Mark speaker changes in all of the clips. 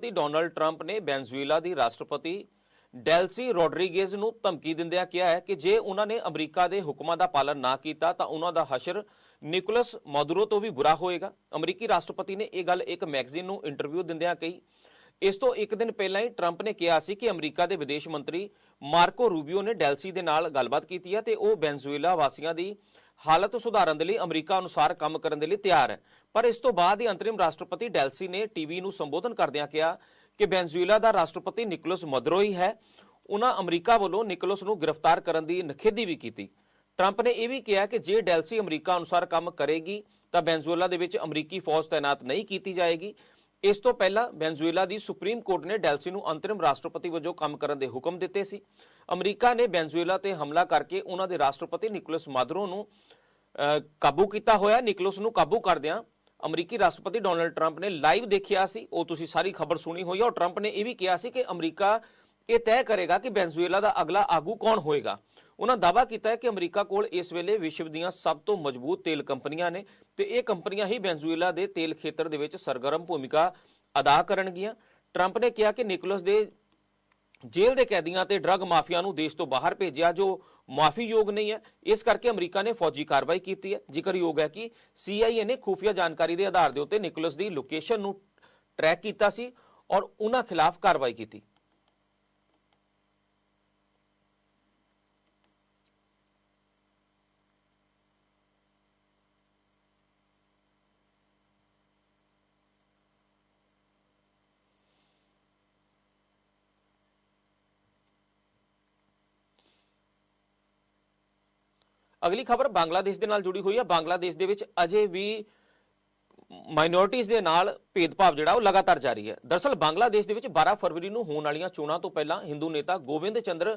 Speaker 1: ਦੀ Donald Trump ਨੇ Venezuela ਦੀ ਰਾਸ਼ਟਰਪਤੀ ਡੈਲਸੀ ਰੋਡਰੀਗੇਜ਼ ਨੂੰ ਧਮਕੀ ਦਿੰਦਿਆਂ ਕਿਹਾ ਹੈ ਕਿ ਜੇ ਉਹਨਾਂ ਨੇ ਅਮਰੀਕਾ ਦੇ ਹੁਕਮਾਂ ਦਾ ਪਾਲਣ ਨਾ ਕੀਤਾ, ਤਾਂ ਉਹਨਾਂ ਦਾ ਹਸ਼ਰ ਨਿਕੋਲਸ ਮਾਦੁਰੋ ਤੋਂ ਵੀ ਬੁਰਾ ਹੋਏਗਾ। ਅਮਰੀਕੀ ਰਾਸ਼ਟਰਪਤੀ ਨੇ ਇਹ ਗੱਲ ਇੱਕ ਮੈਗਜ਼ੀਨ ਨੂੰ ਇੰਟਰਵਿਊ ਦਿੰਦਿਆਂ ਕਹੀ। ਇਸ ਤੋਂ ਇੱਕ ਦਿਨ ਪਹਿਲਾਂ ਹੀ ਟਰੰਪ ਨੇ ਕਿਹਾ ਸੀ ਕਿ ਅਮਰੀਕਾ ਦੇ ਵਿਦੇਸ਼ ਮੰਤਰੀ ਮਾਰਕੋ ਰੂਬੀਓ ਨੇ ਡੈਲਸੀ ਦੇ ਨਾਲ ਗੱਲਬਾਤ ਕੀਤੀ ਹੈ ਤੇ ਉਹ ਵੈਨਜ਼ੂਏਲਾ ਵਾਸੀਆਂ ਦੀ ਹਾਲਤ ਸੁਧਾਰਨ ਦੇ ਲਈ ਅਮਰੀਕਾ ਅਨੁਸਾਰ ਕੰਮ ਕਰਨ ਦੇ ਲਈ ਤਿਆਰ ਹੈ। ਪਰ ਇਸ ਤੋਂ ਬਾਅਦ ਹੀ ਅੰਤਰਿਮ ਰਾਸ਼ਟਰਪਤੀ ਡੈਲਸੀ ਨੇ ਟੀਵੀ ਨੂੰ ਸੰਬੋਧਨ ਕਰਦਿਆਂ ਕਿਹਾ ਕਿ ਵੈਨਜ਼ੂਏਲਾ ਦਾ ਰਾਸ਼ਟਰਪਤੀ ਨਿਕੋਲਸ ਮਦਰੋ ਹੀ ਹੈ। ਉਹਨਾਂ ਅਮਰੀਕਾ ਵੱਲੋਂ ਨਿਕੋਲਸ ਨੂੰ ਗ੍ਰਿਫਤਾਰ ਕਰਨ ਦੀ ਨਖੇਦੀ ਵੀ ਕੀਤੀ। ਟਰੰਪ ਨੇ ਇਹ ਵੀ ਕਿਹਾ ਕਿ ਜੇ ਡੈਲਸੀ ਅਮਰੀਕਾ ਅਨੁਸਾਰ ਕੰਮ ਕਰੇਗੀ ਤਾਂ ਵੈਨਜ਼ੂਏਲਾ ਦੇ ਵਿੱਚ ਅਮਰੀਕੀ ਫੌਜ ਤਾਇਨਾਤ ਨਹੀਂ ਕੀਤੀ ਜਾਏਗੀ। ਇਸ ਤੋਂ ਪਹਿਲਾਂ ਵੈਨਜ਼ੂਏਲਾ ਦੀ ਸੁਪਰੀਮ ਕੋਰਟ ਨੇ ਡੈਲਸੀ ਨੂੰ ਅੰਤਰਿਮ ਰਾਸ਼ਟਰਪਤੀ ਵਜੋਂ ਕੰਮ ਕਰਨ ਦੇ ਹੁਕਮ ਦਿੱਤੇ ਸੀ। ਅਮਰੀਕਾ ਨੇ ਵੈਨਜ਼ੂਏਲਾ ਤੇ ਹਮਲਾ ਕਰਕੇ ਉਹਨਾਂ ਦੇ ਰਾਸ਼ਟਰਪਤੀ ਨਿਕੋਲਸ ਮਾਦਰੋ ਨੂੰ ਕਾਬੂ ਕੀਤਾ ਹੋਇਆ। ਨਿਕੋਲਸ ਨੂੰ ਕਾਬੂ ਕਰਦਿਆਂ ਅਮਰੀਕੀ ਰਾਸ਼ਟਰਪਤੀ ਡੋਨਲਡ ਟਰੰਪ ਨੇ ਲਾਈਵ ਦੇਖਿਆ ਸੀ। ਉਹ ਤੁਸੀਂ ਸਾਰੀ ਖਬਰ ਸੁਣੀ ਹੋਈ ਹੈ ਔਰ ਟਰੰਪ ਨੇ ਇਹ ਵੀ ਕਿਹਾ ਸੀ ਕਿ ਅਮਰੀਕਾ ਇਹ ਤੈਅ ਕਰੇਗਾ ਕਿ ਵੈਨਜ਼ੂਏਲਾ ਦਾ ਅਗਲਾ ਆਗੂ ਕੌਣ ਹੋਏਗਾ। ਉਹਨਾਂ ਦਾਅਵਾ ਕੀਤਾ ਹੈ ਕਿ ਅਮਰੀਕਾ ਕੋਲ ਇਸ ਵੇਲੇ ਵਿਸ਼ਵ ਦੀਆਂ ਸਭ ਤੋਂ ਮਜ਼ਬੂਤ ਤੇਲ ਕੰਪਨੀਆਂ ਨੇ ਤੇ ਇਹ ਕੰਪਨੀਆਂ ਹੀ ਵੈਨਜ਼ੂਏਲਾ ਦੇ ਤੇਲ ਖੇਤਰ ਦੇ ਵਿੱਚ ਸਰਗਰਮ ਭੂਮਿਕਾ ਅਦਾ ਕਰਨਗੀਆਂ। ਟਰੰਪ ਨੇ ਕਿਹਾ ਕਿ ਨਿਕੋਲਸ ਦੇ ਜੇਲ੍ਹ ਦੇ ਕੈਦੀਆਂ ਤੇ ਡਰੱਗ ਮਾਫੀਆ ਨੂੰ ਦੇਸ਼ ਤੋਂ ਬਾਹਰ ਭੇਜਿਆ ਜੋ ਮਾਫੀਯੋਗ ਨਹੀਂ ਹੈ। ਇਸ ਕਰਕੇ ਅਮਰੀਕਾ ਨੇ ਫੌਜੀ ਕਾਰਵਾਈ ਕੀਤੀ ਹੈ। ਜ਼ਿਕਰਯੋਗ ਹੈ ਕਿ CIA ਨੇ ਖੁਫੀਆ ਜਾਣਕਾਰੀ ਦੇ ਆਧਾਰ ਦੇ ਉੱਤੇ ਨਿਕੋਲਸ ਦੀ ਲੋਕੇਸ਼ਨ ਨੂੰ ਟਰੈਕ ਕੀਤਾ ਸੀ ਔਰ ਉਹਨਾਂ ਖਿਲਾਫ ਕਾਰਵਾਈ ਕੀਤੀ। ਅਗਲੀ ਖਬਰ ਬੰਗਲਾਦੇਸ਼ ਦੇ ਨਾਲ ਜੁੜੀ ਹੋਈ ਹੈ। ਬੰਗਲਾਦੇਸ਼ ਦੇ ਵਿੱਚ ਅਜੇ ਵੀ ਮਾਈਨੋਰਿਟੀਜ਼ ਦੇ ਨਾਲ ਭੇਦਭਾਵ ਜਿਹੜਾ ਉਹ ਲਗਾਤਾਰ ਜਾਰੀ ਹੈ। ਦਰਸਲ ਬੰਗਲਾਦੇਸ਼ ਦੇ ਵਿੱਚ 12 ਫਰਵਰੀ ਨੂੰ ਹੋਣ ਵਾਲੀਆਂ ਚੋਣਾਂ ਤੋਂ ਪਹਿਲਾਂ ਹਿੰਦੂ ਨੇਤਾ ਗੋਬਿੰਦ ਚੰਦਰ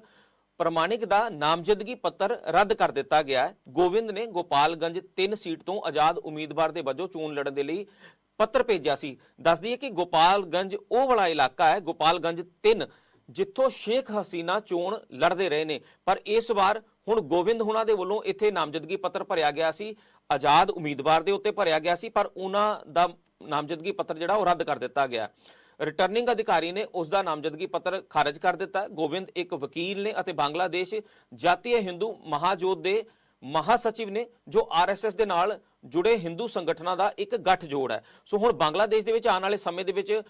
Speaker 1: ਪ੍ਰਮਾਣਿਕ ਦਾ ਨਾਮਜ਼ਦਗੀ ਪੱਤਰ ਰੱਦ ਕਰ ਦਿੱਤਾ ਗਿਆ ਹੈ। ਗੋਬਿੰਦ ਨੇ ਗੋਪਾਲਗੰਜ 3 ਸੀਟ ਤੋਂ ਆਜ਼ਾਦ ਉਮੀਦਵਾਰ ਦੇ ਵਜੋਂ ਚੋਣ ਲੜਨ ਦੇ ਲਈ ਪੱਤਰ ਭੇਜਿਆ ਸੀ। ਦੱਸਦੀ ਹੈ ਕਿ ਗੋਪਾਲਗੰਜ ਉਹ ਵਾਲਾ ਇਲਾਕਾ ਹੈ, ਗੋਪਾਲਗੰਜ 3 ਜਿੱਥੋਂ ਸ਼ੇਖ ਹਸੀਨਾ ਚੋਣ ਲੜਦੇ ਰਹੇ ਨੇ। ਪਰ ਇਸ ਵਾਰ ਹੁਣ ਗੋਬਿੰਦ ਹੁਣਾਂ ਦੇ ਵੱਲੋਂ ਇੱਥੇ ਨਾਮਜ਼ਦਗੀ ਪੱਤਰ ਭਰਿਆ ਗਿਆ ਸੀ। ਆਜ਼ਾਦ ਉਮੀਦਵਾਰ ਦੇ ਉੱਤੇ ਭਰਿਆ ਗਿਆ ਸੀ, ਪਰ ਉਹਨਾਂ ਦਾ ਨਾਮਜ਼ਦਗੀ ਪੱਤਰ ਜਿਹੜਾ ਉਹ ਰੱਦ ਕਰ ਦਿੱਤਾ ਗਿਆ। ਰਿਟਰਨਿੰਗ ਅਧਿਕਾਰੀ ਨੇ ਉਸ ਦਾ ਨਾਮਜ਼ਦਗੀ ਪੱਤਰ ਖਾਰਜ ਕਰ ਦਿੱਤਾ। ਗੋਬਿੰਦ ਇੱਕ ਵਕੀਲ ਨੇ ਅਤੇ ਬੰਗਲਾਦੇਸ਼ ਜਾਤੀय ਹਿੰਦੂ ਮਹਾਜੋਤ ਦੇ ਮਹਾਸਚਿਵ ਨੇ, ਜੋ ਆਰਐਸਐਸ ਦੇ ਨਾਲ ਜੁੜੇ ਹਿੰਦੂ ਸੰਗਠਨਾਂ ਦਾ ਇੱਕ ਗੱਠ ਜੋੜ ਹੈ। ਸੋ ਹੁਣ ਬੰਗਲਾਦੇਸ਼ ਦੇ ਵਿੱਚ ਆਉਣ ਵਾਲੇ ਸਮੇਂ ਦੇ ਵਿੱਚ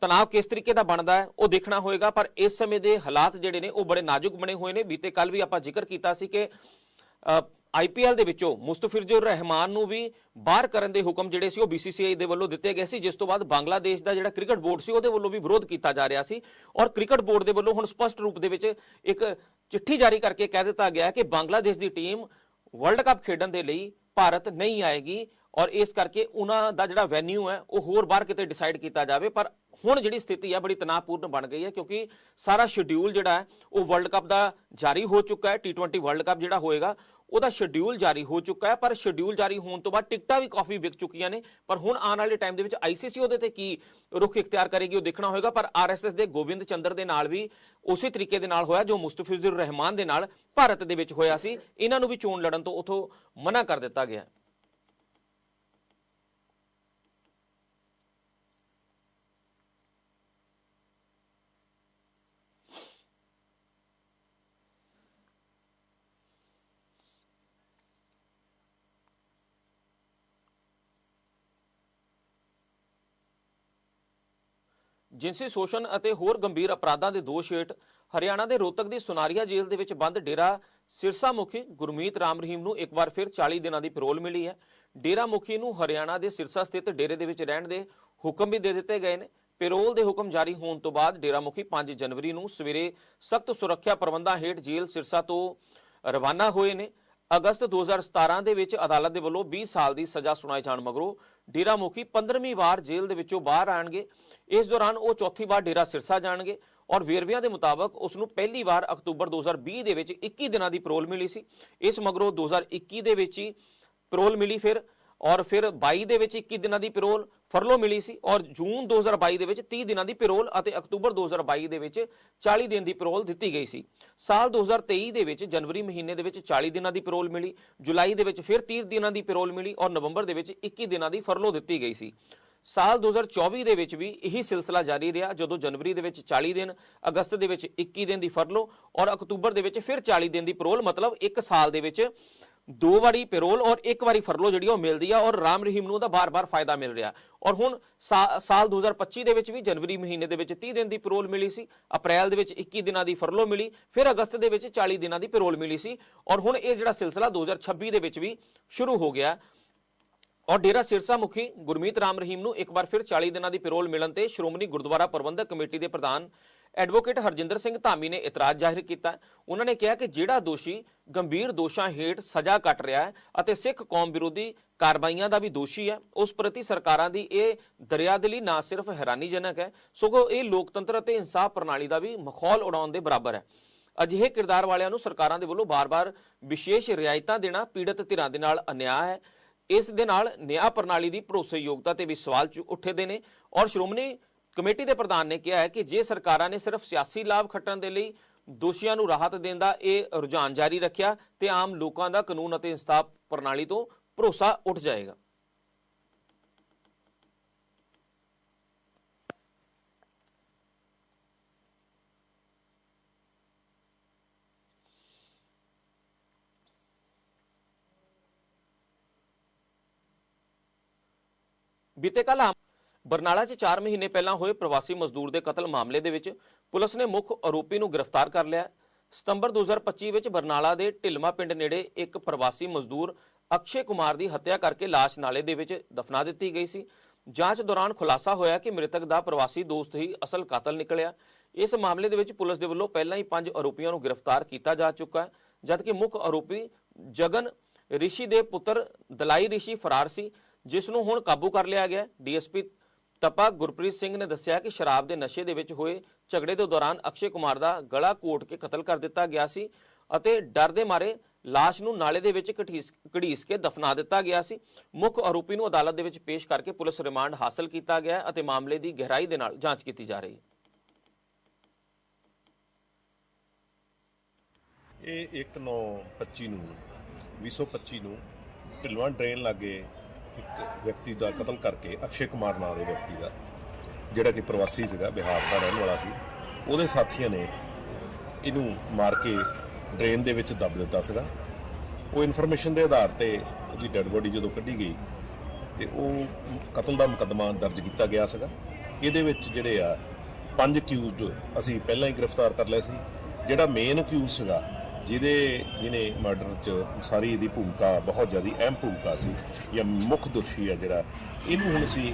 Speaker 1: ਤਣਾਅ ਕਿਸ ਤਰੀਕੇ ਦਾ ਬਣਦਾ ਹੈ, ਉਹ ਦੇਖਣਾ ਹੋਏਗਾ, ਪਰ ਇਸ ਸਮੇਂ ਦੇ ਹਾਲਾਤ ਜਿਹੜੇ ਨੇ, ਉਹ ਬੜੇ ਨਾਜ਼ੁਕ ਬਣੇ ਹੋਏ ਨੇ। ਬੀਤੇ ਕੱਲ ਵੀ ਆਪਾਂ ਜ਼ਿਕਰ ਕੀਤਾ ਸੀ ਕਿ ਆਈਪੀਐਲ ਦੇ ਵਿੱਚੋਂ ਮੁਸਤਫਿਰਜੁਰ ਰਹਿਮਾਨ ਨੂੰ ਵੀ ਬਾਹਰ ਕਰਨ ਦੇ ਹੁਕਮ ਜਿਹੜੇ ਸੀ ਉਹ BCCI ਦੇ ਵੱਲੋਂ ਦਿੱਤੇ ਗਏ ਸੀ, ਜਿਸ ਤੋਂ ਬਾਅਦ ਬੰਗਲਾਦੇਸ਼ ਦਾ ਜਿਹੜਾ ਕ੍ਰਿਕਟ ਬੋਰਡ ਸੀ ਉਹਦੇ ਵੱਲੋਂ ਵੀ ਵਿਰੋਧ ਕੀਤਾ ਜਾ ਰਿਹਾ ਸੀ ਔਰ ਕ੍ਰਿਕਟ ਬੋਰਡ ਦੇ ਵੱਲੋਂ ਹੁਣ ਸਪਸ਼ਟ ਰੂਪ ਦੇ ਵਿੱਚ ਇੱਕ ਚਿੱਠੀ ਜਾਰੀ ਕਰਕੇ ਕਹਿ ਦਿੱਤਾ ਗਿਆ ਕਿ ਬੰਗਲਾਦੇਸ਼ ਦੀ ਟੀਮ ਵਰਲਡ ਕੱਪ ਖੇਡਣ ਦੇ ਲਈ ਭਾਰਤ ਨਹੀਂ ਆਏਗੀ ਔਰ ਇਸ ਕਰਕੇ ਉਹਨਾਂ ਦਾ ਜਿਹੜਾ ਵੈਨਿਊ ਹੈ ਉਹ ਹੋਰ ਬਾਹਰ ਕਿਤੇ ਡਿਸਾਈਡ ਕੀਤਾ ਜਾਵੇ। ਪਰ ਹੁਣ ਜਿਹੜੀ ਸਥਿਤੀ ਹੈ ਬੜੀ ਤਣਾਅਪੂਰਨ ਬਣ ਗਈ ਹੈ ਕਿਉਂਕਿ ਸਾਰਾ ਸ਼ਡਿਊਲ ਜਿਹੜਾ ਹੈ ਉਹ ਵਰਲਡ ਕੱਪ ਦਾ ਜਾਰੀ ਹੋ ਚੁੱਕਾ ਹੈ T20 ਵਰਲਡ ਕੱਪ ਜਿਹੜਾ ਹੋਏਗਾ ਉਹਦਾ ਸ਼ਡਿਊਲ ਜਾਰੀ ਹੋ ਚੁੱਕਾ ਹੈ, ਪਰ ਸ਼ਡਿਊਲ ਜਾਰੀ ਹੋਣ ਤੋਂ ਬਾਅਦ ਟਿਕਟਾਂ ਵੀ ਕਾਫੀ ਵਿਕ ਚੁੱਕੀਆਂ ਨੇ। ਪਰ ਹੁਣ ਆਉਣ ਵਾਲੇ ਟਾਈਮ ਦੇ ਵਿੱਚ ਆਈਸੀਸੀ ਉਹਦੇ ਤੇ ਕੀ ਰੁਖ ਇਖਤਿਆਰ ਕਰੇਗੀ, ਉਹ ਦੇਖਣਾ ਹੋਏਗਾ। ਪਰ ਆਰਐਸਐਸ ਦੇ ਗੋਬਿੰਦ ਚੰਦਰ ਦੇ ਨਾਲ ਵੀ ਉਸੇ ਤਰੀਕੇ ਦੇ ਨਾਲ ਹੋਇਆ, ਜੋ ਮੁਸਤਫਿਜ਼ੁਰ ਰਹਿਮਾਨ ਦੇ ਨਾਲ ਭਾਰਤ ਦੇ ਵਿੱਚ ਹੋਇਆ ਸੀ। ਇਹਨਾਂ ਨੂੰ ਵੀ ਚੋਣ ਲੜਨ ਤੋਂ ਉਥੋਂ ਮਨਾ ਕਰ ਦਿੱਤਾ ਗਿਆ। ਜਿਨਸੀ ਸ਼ੋਸ਼ਣ ਅਤੇ ਹੋਰ ਗੰਭੀਰ ਅਪਰਾਧਾਂ ਦੇ ਦੋਸ਼ ਹੇਠ ਹਰਿਆਣਾ ਦੇ ਰੋਹਤਕ ਦੀ ਸੁਨਾਰੀਆ ਜੇਲ੍ਹ ਦੇ ਵਿੱਚ ਬੰਦ ਡੇਰਾ ਸਿਰਸਾ ਮੁਖੀ ਗੁਰਮੀਤ ਰਾਮ ਰਹੀਮ ਨੂੰ ਇੱਕ ਵਾਰ ਫਿਰ 40 ਦਿਨਾਂ ਦੀ ਪੈਰੋਲ ਮਿਲੀ ਹੈ। ਡੇਰਾ ਮੁਖੀ ਨੂੰ ਹਰਿਆਣਾ ਦੇ ਸਿਰਸਾ ਸਥਿਤ ਡੇਰੇ ਦੇ ਵਿੱਚ ਰਹਿਣ ਦੇ ਹੁਕਮ ਵੀ ਦੇ ਦਿੱਤੇ ਗਏ ਨੇ। ਪੈਰੋਲ ਦੇ ਹੁਕਮ ਜਾਰੀ ਹੋਣ ਤੋਂ ਬਾਅਦ ਡੇਰਾ ਮੁਖੀ 5 ਜਨਵਰੀ ਨੂੰ ਸਵੇਰੇ ਸਖਤ ਸੁਰੱਖਿਆ ਪ੍ਰਬੰਧਾਂ ਹੇਠ ਜੇਲ੍ਹ ਸਿਰਸਾ ਤੋਂ ਰਵਾਨਾ ਹੋਏ ਨੇ। ਅਗਸਤ 2017 ਦੇ ਵਿੱਚ ਅਦਾਲਤ ਦੇ ਵੱਲੋਂ 20 ਸਾਲ ਦੀ ਸਜ਼ਾ ਸੁਣਾਏ ਜਾਣ ਮਗਰੋਂ ਡੇਰਾ ਮੁਖੀ 15ਵੀਂ ਵਾਰ ਜੇਲ੍ਹ ਦੇ ਵਿੱਚੋਂ ਬਾਹਰ ਆਣਗੇ। ਇਸ ਦੌਰਾਨ ਉਹ ਚੌਥੀ ਵਾਰ ਡੇਰਾ ਸਿਰਸਾ ਜਾਣਗੇ ਔਰ ਵੇਰਵਿਆਂ ਦੇ ਮੁਤਾਬਕ ਉਸ ਨੂੰ ਪਹਿਲੀ ਵਾਰ ਅਕਤੂਬਰ 2020 ਦੇ ਵਿੱਚ 21 ਦਿਨਾਂ ਦੀ ਪੈਰੋਲ ਮਿਲੀ ਸੀ। ਇਸ ਮਗਰੋਂ 2021 ਦੇ ਵਿੱਚ ਹੀ ਪੈਰੋਲ ਮਿਲੀ ਫਿਰ ਔਰ ਫਿਰ 22 ਦੇ ਵਿੱਚ 21 ਦਿਨਾਂ ਦੀ ਪੈਰੋਲ ਫਰਲੋ ਮਿਲੀ ਸੀ ਔਰ ਜੂਨ 2022 ਦੇ ਵਿੱਚ 30 ਦਿਨਾਂ ਦੀ ਪੈਰੋਲ ਅਤੇ ਅਕਤੂਬਰ 2022 ਦੇ ਵਿੱਚ 40 ਦਿਨ ਦੀ ਪੈਰੋਲ ਦਿੱਤੀ ਗਈ ਸੀ। ਸਾਲ 2023 ਦੇ ਵਿੱਚ ਜਨਵਰੀ ਮਹੀਨੇ ਦੇ ਵਿੱਚ 40 ਦਿਨਾਂ ਦੀ ਪੈਰੋਲ ਮਿਲੀ, ਜੁਲਾਈ ਦੇ ਵਿੱਚ ਫਿਰ 30 ਦਿਨਾਂ ਦੀ ਪੈਰੋਲ ਮਿਲੀ ਔਰ ਨਵੰਬਰ ਦੇ ਵਿੱਚ 21 ਦਿਨਾਂ ਦੀ ਫਰਲੋ ਦਿੱਤੀ ਗਈ ਸੀ। ਸਾਲ 2024 ਦੇ ਵਿੱਚ ਵੀ ਇਹੀ ਸਿਲਸਿਲਾ ਜਾਰੀ ਰਿਹਾ ਜਦੋਂ ਜਨਵਰੀ ਦੇ ਵਿੱਚ 40 ਦਿਨ ਅਗਸਤ ਦੇ ਵਿੱਚ 21 ਦਿਨ ਦੀ ਫਰਲੋ ਔਰ ਅਕਤੂਬਰ ਦੇ ਵਿੱਚ ਫਿਰ 40 ਦਿਨ ਦੀ ਪੈਰੋਲ ਮਤਲਬ ਇੱਕ ਸਾਲ ਦੇ ਵਿੱਚ ਦੋ ਵਾਰੀ ਪੈਰੋਲ ਔਰ ਇੱਕ ਵਾਰੀ ਫਰਲੋ ਜਿਹੜੀ ਆ ਉਹ ਮਿਲਦੀ ਆ ਔਰ ਰਾਮ ਰਹੀਮ ਨੂੰ ਉਹਦਾ ਬਾਰ-ਬਾਰ ਫਾਇਦਾ ਮਿਲ ਰਿਹਾ ਔਰ ਹੁਣ ਸਾ- ਸਾਲ 2025 ਦੇ ਵਿੱਚ ਵੀ ਜਨਵਰੀ ਮਹੀਨੇ ਦੇ ਵਿੱਚ 30 ਦਿਨ ਦੀ ਪੈਰੋਲ ਮਿਲੀ ਸੀ ਅਪ੍ਰੈਲ ਦੇ ਵਿੱਚ 21 ਦਿਨਾਂ ਦੀ ਫਰਲੋ ਮਿਲੀ ਫਿਰ ਅਗਸਤ ਦੇ ਵਿੱਚ 40 ਦਿਨਾਂ ਦੀ ਪੈਰੋਲ ਮਿਲੀ ਸੀ ਔਰ ਹੁਣ ਇਹ ਜਿਹੜਾ ਸਿਲਸਿਲਾ 2026 ਦੇ ਵਿੱਚ ਵੀ ਸ਼ੁਰੂ ਹੋ ਗਿਆ ਔਰ ਡੇਰਾ ਸਿਰਸਾ ਮੁਖੀ ਗੁਰਮੀਤ ਰਾਮ ਰਹੀਮ ਨੂੰ ਇੱਕ ਵਾਰ ਫਿਰ 40 ਦਿਨਾਂ ਦੀ ਪੈਰੋਲ ਮਿਲਣ ਤੇ ਸ਼੍ਰੋਮਣੀ ਗੁਰਦੁਆਰਾ ਪ੍ਰਬੰਧਕ ਕਮੇਟੀ ਦੇ ਪ੍ਰਧਾਨ ਐਡਵੋਕੇਟ ਹਰਜਿੰਦਰ ਸਿੰਘ ਧਾਮੀ ਨੇ ਇਤਰਾਜ਼ ਜ਼ਾਹਿਰ ਕੀਤਾ। ਉਹਨਾਂ ਨੇ ਕਿਹਾ ਕਿ ਜਿਹੜਾ ਦੋਸ਼ੀ ਗੰਭੀਰ ਦੋਸ਼ਾਂ ਹੇਠ ਸਜ਼ਾ ਕੱਟ ਰਿਹਾ ਹੈ ਅਤੇ ਸਿੱਖ ਕੌਮ ਵਿਰੋਧੀ ਕਾਰਵਾਈਆਂ ਦਾ ਵੀ ਦੋਸ਼ੀ ਹੈ, ਉਸ ਪ੍ਰਤੀ ਸਰਕਾਰਾਂ ਦੀ ਇਹ ਦਰਿਆਦਿਲੀ ਨਾ ਸਿਰਫ ਹੈਰਾਨੀਜਨਕ ਹੈ, ਸਗੋਂ ਇਹ ਲੋਕਤੰਤਰ ਅਤੇ ਇਨਸਾਫ ਪ੍ਰਣਾਲੀ ਦਾ ਵੀ ਮਖੌਲ ਉਡਾਉਣ ਦੇ ਬਰਾਬਰ ਹੈ। ਅਜਿਹੇ ਕਿਰਦਾਰ ਵਾਲਿਆਂ ਨੂੰ ਸਰਕਾਰਾਂ ਦੇ ਵੱਲੋਂ ਬਾਰ-ਬਾਰ ਵਿਸ਼ੇਸ਼ ਰਿਆਇਤਾਂ ਦੇਣਾ ਪੀੜਤ ਧਿਰਾਂ ਦੇ ਨਾਲ ਅਨਿਆਂ ਹੈ। ਇਸ ਦੇ ਨਾਲ ਨਿਆਂ ਪ੍ਰਣਾਲੀ ਦੀ ਭਰੋਸੇਯੋਗਤਾ ਤੇ ਵੀ ਸਵਾਲ ਚੁ- ਉੱਠਦੇ ਨੇ ਔਰ ਸ਼੍ਰੋਮਣੀ ਕਮੇਟੀ ਦੇ ਪ੍ਰਧਾਨ ਨੇ ਕਿਹਾ ਹੈ ਕਿ ਜੇ ਸਰਕਾਰਾਂ ਨੇ ਸਿਰਫ ਸਿਆਸੀ ਲਾਭ ਖੱਟਣ ਦੇ ਲਈ ਦੋਸ਼ੀਆਂ ਨੂੰ ਰਾਹਤ ਦੇਣ ਦਾ ਇਹ ਰੁਝਾਨ ਜਾਰੀ ਰੱਖਿਆ, ਤੇ ਆਮ ਲੋਕਾਂ ਦਾ ਕਾਨੂੰਨ ਅਤੇ ਇਨਸਾਫ ਪ੍ਰਣਾਲੀ ਤੋਂ ਭਰੋਸਾ ਉੱਠ ਜਾਏਗਾ। ਬੀਤੇ ਕੱਲ ਬਰਨਾਲਾ 'ਚ 4 ਮਹੀਨੇ ਪਹਿਲਾਂ ਹੋਏ ਪ੍ਰਵਾਸੀ ਮਜ਼ਦੂਰ ਦੇ ਕਤਲ ਮਾਮਲੇ ਦੇ ਵਿੱਚ ਪੁਲਿਸ ਨੇ ਮੁੱਖ ਆਰੋਪੀ ਨੂੰ ਗ੍ਰਿਫਤਾਰ ਕਰ ਲਿਆ। ਸਤੰਬਰ 2025 ਵਿੱਚ ਬਰਨਾਲਾ ਦੇ ਢਿਲਮਾ ਪਿੰਡ ਨੇੜੇ ਇੱਕ ਪ੍ਰਵਾਸੀ ਮਜ਼ਦੂਰ ਅਕਸ਼ੇ ਕੁਮਾਰ ਦੀ ਹੱਤਿਆ ਕਰਕੇ ਲਾਸ਼ ਨਾਲੇ ਦੇ ਵਿੱਚ ਦਫਨਾ ਦਿੱਤੀ ਗਈ ਸੀ। ਜਾਂਚ ਦੌਰਾਨ ਖੁਲਾਸਾ ਹੋਇਆ ਕਿ ਮ੍ਰਿਤਕ ਦਾ ਪ੍ਰਵਾਸੀ ਦੋਸਤ ਹੀ ਅਸਲ ਕਾਤਲ ਨਿਕਲਿਆ। ਇਸ ਮਾਮਲੇ ਦੇ ਵਿੱਚ ਪੁਲਿਸ ਦੇ ਵੱਲੋਂ ਪਹਿਲਾਂ ਹੀ ਪੰਜ ਆਰੋਪੀਆਂ ਨੂੰ ਗ੍ਰਿਫਤਾਰ ਕੀਤਾ ਜਾ ਚੁੱਕਾ ਹੈ, ਜਦਕਿ ਮੁੱਖ ਆਰੋਪੀ ਜਗਨ ਰਿਸ਼ੀ ਦੇ ਪੁੱਤਰ ਦਲਾਈ ਰਿਸ਼ੀ ਫਰਾਰ ਸੀ। ਜਿਸ ਨੂੰ ਹੁਣ ਕਾਬੂ ਕਰ ਲਿਆ ਗਿਆ ਡੀਐਸਪੀ ਤਪਾ ਗੁਰਪ੍ਰੀਤ ਸਿੰਘ ਨੇ ਦੱਸਿਆ ਕਿ ਸ਼ਰਾਬ ਦੇ ਨਸ਼ੇ ਦੇ ਵਿੱਚ ਹੋਏ ਝਗੜੇ ਦੇ ਦੌਰਾਨ ਅਕਸ਼ੇ ਕੁਮਾਰ ਦਾ ਗਲਾ ਘੋਟ ਕੇ ਕਤਲ ਕਰ ਦਿੱਤਾ ਗਿਆ ਸੀ ਅਤੇ ਡਰ ਦੇ ਮਾਰੇ ਲਾਸ਼ ਨੂੰ ਨਾਲੇ ਦੇ ਵਿੱਚ ਘੜੀਸ ਕੇ ਦਫਨਾ ਦਿੱਤਾ ਗਿਆ ਸੀ। ਮੁੱਖ ਆਰੋਪੀ ਨੂੰ ਅਦਾਲਤ ਦੇ ਵਿੱਚ ਪੇਸ਼ ਕਰਕੇ ਪੁਲਿਸ ਰਿਮਾਂਡ ਹਾਸਲ ਕੀਤਾ ਗਿਆ ਅਤੇ ਮਾਮਲੇ ਦੀ ਗਹਿਰਾਈ ਦੇ ਨਾਲ ਜਾਂਚ ਕੀਤੀ ਜਾ ਰਹੀ ਹੈ।
Speaker 2: ਇਹ 1925 ਨੂੰ 2025 ਨੂੰ ਢਿਲਵਾਂ ਡਰੇਨ ਲਾਗੇ ਇੱਕ ਵਿਅਕਤੀ ਦਾ ਕਤਲ ਕਰਕੇ ਅਕਸ਼ੇ ਕੁਮਾਰ ਨਾਂ ਦੇ ਵਿਅਕਤੀ ਦਾ, ਜਿਹੜਾ ਕਿ ਪ੍ਰਵਾਸੀ ਸੀਗਾ, ਬਿਹਾਰ ਦਾ ਰਹਿਣ ਵਾਲਾ ਸੀ, ਉਹਦੇ ਸਾਥੀਆਂ ਨੇ ਇਹਨੂੰ ਮਾਰ ਕੇ ਡਰੇਨ ਦੇ ਵਿੱਚ ਦੱਬ ਦਿੱਤਾ ਸੀਗਾ। ਉਹ ਇਨਫੋਰਮੇਸ਼ਨ ਦੇ ਆਧਾਰ ਤੇ ਉਹਦੀ ਡੈੱਡ ਬੋਡੀ ਜਦੋਂ ਕੱਢੀ ਗਈ, ਤੇ ਉਹ ਕਤਲ ਦਾ ਮੁਕੱਦਮਾ ਦਰਜ ਕੀਤਾ ਗਿਆ ਸੀਗਾ। ਇਹਦੇ ਵਿੱਚ ਜਿਹੜੇ ਆ, ਪੰਜ ਅਕਿਊਜ਼ਡ ਅਸੀਂ ਪਹਿਲਾਂ ਹੀ ਗ੍ਰਿਫਤਾਰ ਕਰ ਲਏ ਸੀ। ਜਿਹੜਾ ਮੇਨ ਅਕਿਊਜ਼ ਸੀਗਾ ਜਿਹਦੇ ਜਿਹਨੇ ਮਰਡਰ 'ਚ ਸਾਰੀ ਇਹਦੀ ਭੂਮਿਕਾ, ਬਹੁਤ ਜ਼ਿਆਦਾ ਅਹਿਮ ਭੂਮਿਕਾ ਸੀ, ਜਾਂ ਮੁੱਖ ਦੋਸ਼ੀ ਹੈ ਜਿਹੜਾ, ਇਹਨੂੰ ਹੁਣ ਅਸੀਂ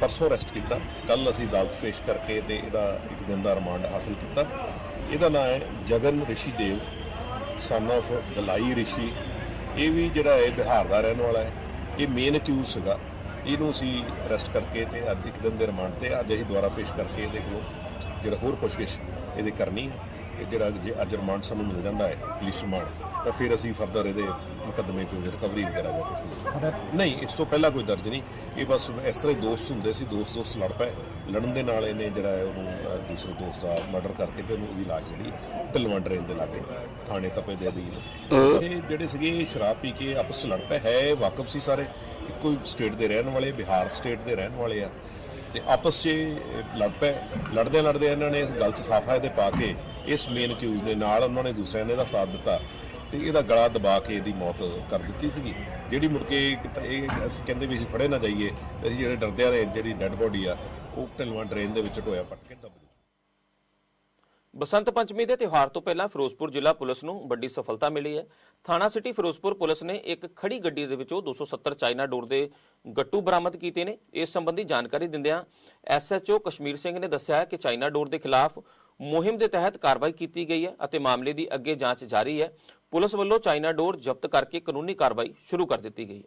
Speaker 2: ਪਰਸੋਂ ਅਰੈਸਟ ਕੀਤਾ। ਕੱਲ ਅਸੀਂ ਅਦਾਲਤ ਪੇਸ਼ ਕਰਕੇ ਤੇ ਇਹਦਾ ਇੱਕ ਦਿਨ ਦਾ ਰਿਮਾਂਡ ਹਾਸਲ ਕੀਤਾ। ਇਹਦਾ ਨਾਮ ਹੈ ਜਗਨ ਰਿਸ਼ੀ ਦੇਵ ਸਨ of ਦਲਾਈ ਰਿਸ਼ੀ। ਇਹ ਵੀ ਜਿਹੜਾ ਹੈ ਬਿਹਾਰ ਦਾ ਰਹਿਣ ਵਾਲਾ ਹੈ। ਇਹ ਮੇਨ ਅਕਿਊਜ਼ ਸੀਗਾ। ਇਹਨੂੰ ਅਸੀਂ ਅਰੈਸਟ ਕਰਕੇ ਤੇ ਅੱਜ ਇੱਕ ਦਿਨ ਦੇ ਰਿਮਾਂਡ ਤੇ ਅੱਜ ਅਸੀਂ ਦੁਬਾਰਾ ਪੇਸ਼ ਕਰਕੇ ਇਹਦੇ ਕੋਲ ਜਿਹੜਾ ਹੋਰ ਪੁੱਛਗਿੱਛ ਇਹਦੇ ਕਰਨੀ ਹੈ। ਇਹ ਜਿਹੜਾ ਜੇ ਅੱਜ ਰਿਮਾਂਡ ਸਾਨੂੰ ਮਿਲ ਜਾਂਦਾ ਹੈ ਪੁਲਿਸ ਰਿਮਾਂਡ ਤਾਂ ਫਿਰ ਅਸੀਂ ਫਰਦਰ ਇਹਦੇ ਮੁਕੱਦਮੇ ਤੋਂ ਰਿਕਵਰੀ ਵਗੈਰਾ ਦਾ ਕੁਝ ਨਹੀਂ ਇਸ ਤੋਂ ਪਹਿਲਾਂ ਕੋਈ ਦਰਜ ਨਹੀਂ। ਇਹ ਬਸ ਇਸ ਤਰ੍ਹਾਂ ਹੀ ਦੋਸਤ ਹੁੰਦੇ ਸੀ ਦੋਸਤ ਦੋਸਤ ਲੜ ਪਏ ਲੜਨ ਦੇ ਨਾਲ ਇਹਨੇ ਜਿਹੜਾ ਹੈ ਉਹਨੂੰ ਦੂਸਰੇ ਦੋਸਤ ਦਾ ਮਰਡਰ ਕਰਕੇ ਤੇ ਉਹਨੂੰ ਉਹਦੀ ਲਾਸ਼ ਜਿਹੜੀ ਢਲਵਾਂ ਡਰੇਨ ਦੇ ਲਾਗੇ ਥਾਣੇ ਤਪੇ ਦੇ ਅਧੀਨ। ਇਹ ਜਿਹੜੇ ਸੀਗੇ ਸ਼ਰਾਬ ਪੀ ਕੇ ਆਪਸ ਚ ਲੜ ਪਏ ਹੈ ਵਾਕਫ ਸੀ ਸਾਰੇ। ਇੱਕੋ ਹੀ ਸਟੇਟ ਦੇ ਰਹਿਣ ਵਾਲੇ ਬਿਹਾਰ ਸਟੇਟ ਦੇ ਰਹਿਣ ਵਾਲੇ ਆ। ਤੇ ਆਪਸ 'ਚ ਲੜ ਪਏ ਲੜਦੇ ਲੜਦੇ ਇਹਨਾਂ ਨੇ ਗੱਲ 'ਚ ਸਾਫਾ ਇਹਦੇ ਪਾ ਕੇ ਇਸ ਮੇਨ ਕਿਊਜ਼ ਦੇ ਨਾਲ ਉਹਨਾਂ ਨੇ ਦੂਸਰਿਆਂ ਨੇ ਦਾ ਸਾਥ ਦਿੱਤਾ ਤੇ ਇਹਦਾ ਗਲਾ ਦਬਾ ਕੇ ਇਹਦੀ ਮੌਤ ਕਰ ਦਿੱਤੀ ਸੀਗੀ। ਜਿਹੜੀ ਮੁੜ ਕੇ ਕਿਤੇ ਇਹ ਅਸੀਂ ਕਹਿੰਦੇ ਵੀ ਅਸੀਂ ਫੜੇ ਨਾ ਜਾਈਏ, ਤੇ ਅਸੀਂ ਜਿਹੜੇ ਡਰਦੇ ਆ, ਜਿਹੜੀ ਡੈੱਡ ਬੋਡੀ ਆ, ਉਹ ਢਲਵਾਂ ਡਰੇਨ ਦੇ ਵਿੱਚ ਢੋਇਆ ਪੱਟ ਕੇ ਦੱਬ ਦਿੱਤੀ।
Speaker 1: ਬਸੰਤ ਪੰਚਮੀ ਦੇ ਤਿਉਹਾਰ ਤੋਂ ਪਹਿਲਾਂ ਫਿਰੋਜ਼ਪੁਰ ਜ਼ਿਲ੍ਹਾ ਪੁਲਿਸ ਨੂੰ ਵੱਡੀ ਸਫਲਤਾ ਮਿਲੀ ਹੈ। ਥਾਣਾ ਸਿਟੀ ਫਿਰੋਜ਼ਪੁਰ ਪੁਲਿਸ ਨੇ ਇੱਕ ਖੜੀ ਗੱਡੀ ਦੇ ਵਿੱਚੋਂ 270 ਚਾਈਨਾ ਡੋਰ ਦੇ ਗੱਟੂ ਬਰਾਮਦ ਕੀਤੇ ਨੇ। ਇਸ ਸੰਬੰਧੀ ਜਾਣਕਾਰੀ ਦਿੰਦਿਆਂ ਐਸਐਚਓ ਕਸ਼ਮੀਰ ਸਿੰਘ ਨੇ ਦੱਸਿਆ ਕਿ ਚਾਈਨਾ ਡੋਰ ਦੇ ਖਿਲਾਫ ਮੁਹਿੰਮ ਦੇ ਤਹਿਤ ਕਾਰਵਾਈ ਕੀਤੀ ਗਈ ਹੈ ਅਤੇ ਮਾਮਲੇ ਦੀ ਅੱਗੇ ਜਾਂਚ ਜਾਰੀ ਹੈ। ਪੁਲਿਸ ਵੱਲੋਂ ਚਾਈਨਾ ਡੋਰ ਜ਼ਬਤ ਕਰਕੇ ਕਾਨੂੰਨੀ ਕਾਰਵਾਈ ਸ਼ੁਰੂ ਕਰ ਦਿੱਤੀ ਗਈ ਹੈ।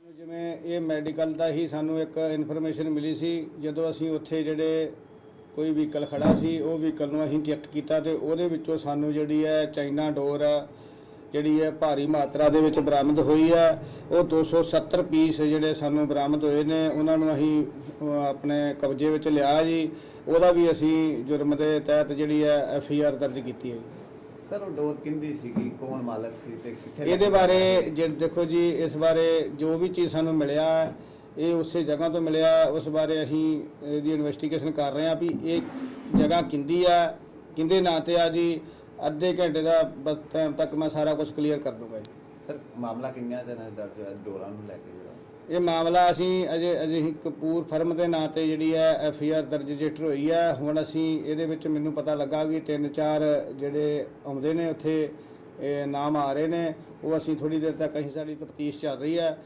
Speaker 3: ਜਿਵੇਂ ਇਹ ਮੈਡੀਕਲ ਦਾ ਹੀ ਸਾਨੂੰ ਇੱਕ ਇਨਫੋਰਮੇਸ਼ਨ ਮਿਲੀ ਸੀ, ਜਦੋਂ ਅਸੀਂ ਉੱਥੇ ਜਿਹੜੇ ਕੋਈ ਵਹੀਕਲ ਖੜਾ ਸੀ, ਉਹ ਵਹੀਕਲ ਨੂੰ ਅਸੀਂ ਚੈੱਕ ਕੀਤਾ ਤੇ ਉਹਦੇ ਵਿੱਚੋਂ ਸਾਨੂੰ ਜਿਹੜੀ ਹੈ ਚਾਈਨਾ ਡੋਰ ਜਿਹੜੀ ਹੈ ਭਾਰੀ ਮਾਤਰਾ ਦੇ ਵਿੱਚ ਬਰਾਮਦ ਹੋਈ ਹੈ ਉਹ 270 ਪੀਸ ਜਿਹੜੇ ਸਾਨੂੰ ਬਰਾਮਦ ਹੋਏ ਨੇ ਉਹਨਾਂ ਨੂੰ ਅਸੀਂ ਆਪਣੇ ਕਬਜ਼ੇ ਵਿੱਚ ਲਿਆ ਜੀ। ਉਹਦਾ ਵੀ ਅਸੀਂ ਜੁਰਮ ਦੇ ਤਹਿਤ ਜਿਹੜੀ ਹੈ ਐਫ ਆਈ ਆਰ ਦਰਜ ਕੀਤੀ ਹੈ
Speaker 4: ਸਰ ਉਹ ਡੋਰ ਕਿੰਦੀ ਸੀਗੀ? ਕੌਣ ਮਾਲਕ ਸੀ ਤੇ ਕਿੱਥੇ
Speaker 3: ਇਹਦੇ ਬਾਰੇ ਜੇ ਦੇਖੋ ਜੀ ਇਸ ਬਾਰੇ ਜੋ ਵੀ ਚੀਜ਼ ਸਾਨੂੰ ਮਿਲਿਆ ਹੈ, ਇਹ ਉਸੇ ਜਗ੍ਹਾ ਤੋਂ ਮਿਲਿਆ। ਉਸ ਬਾਰੇ ਅਸੀਂ ਇਹਦੀ ਇਨਵੈਸਟੀਗੇਸ਼ਨ ਕਰ ਰਹੇ ਹਾਂ ਵੀ ਇਹ ਜਗ੍ਹਾ ਕਿੰਦੀ ਆ ਕਿੰਦੇ ਨਾਂ ਤੇ ਆ ਜੀ। ਅੱਧੇ ਘੰਟੇ ਦਾ ਬਸ ਟਾਈਮ ਤੱਕ ਮੈਂ ਸਾਰਾ ਕੁਝ ਕਲੀਅਰ ਕਰ ਦੂੰਗਾ ਜੀ।
Speaker 4: ਸਰ ਮਾਮਲਾ ਕਿੰਨਿਆਂ ਦਿਨਾਂ ਦਾ ਦਰਜ ਹੋਇਆ? ਡੋਰਾਂ ਨੂੰ ਲੈ ਕੇ ਜਿਹੜਾ?
Speaker 3: ਇਹ ਮਾਮਲਾ ਅਸੀਂ ਅਜੇ ਅਜੇ ਹੀ ਕਪੂਰ ਫਰਮ ਦੇ ਨਾਂ ਤੇ ਜਿਹੜੀ ਹੈ ਐਫ ਆਈ ਆਰ ਦਰਜ ਰਜਿਸਟਰ ਹੋਈ ਹੈ ਹੁਣ ਅਸੀਂ ਇਹਦੇ ਵਿੱਚ ਮੈਨੂੰ ਪਤਾ ਲੱਗਾ ਕਿ ਤਿੰਨ ਚਾਰ ਜਿਹੜੇ ਆਉਂਦੇ ਨੇ ਉੱਥੇ ਇਹ ਨਾਮ ਆ ਰਹੇ ਨੇ ਉਹ ਅਸੀਂ ਥੋੜੀ ਦੇਰ ਤੱਕ ਅਸੀਂ ਸਾਡੀ ਤਫਤੀਸ਼ ਚੱਲ ਰਹੀ ਹੈ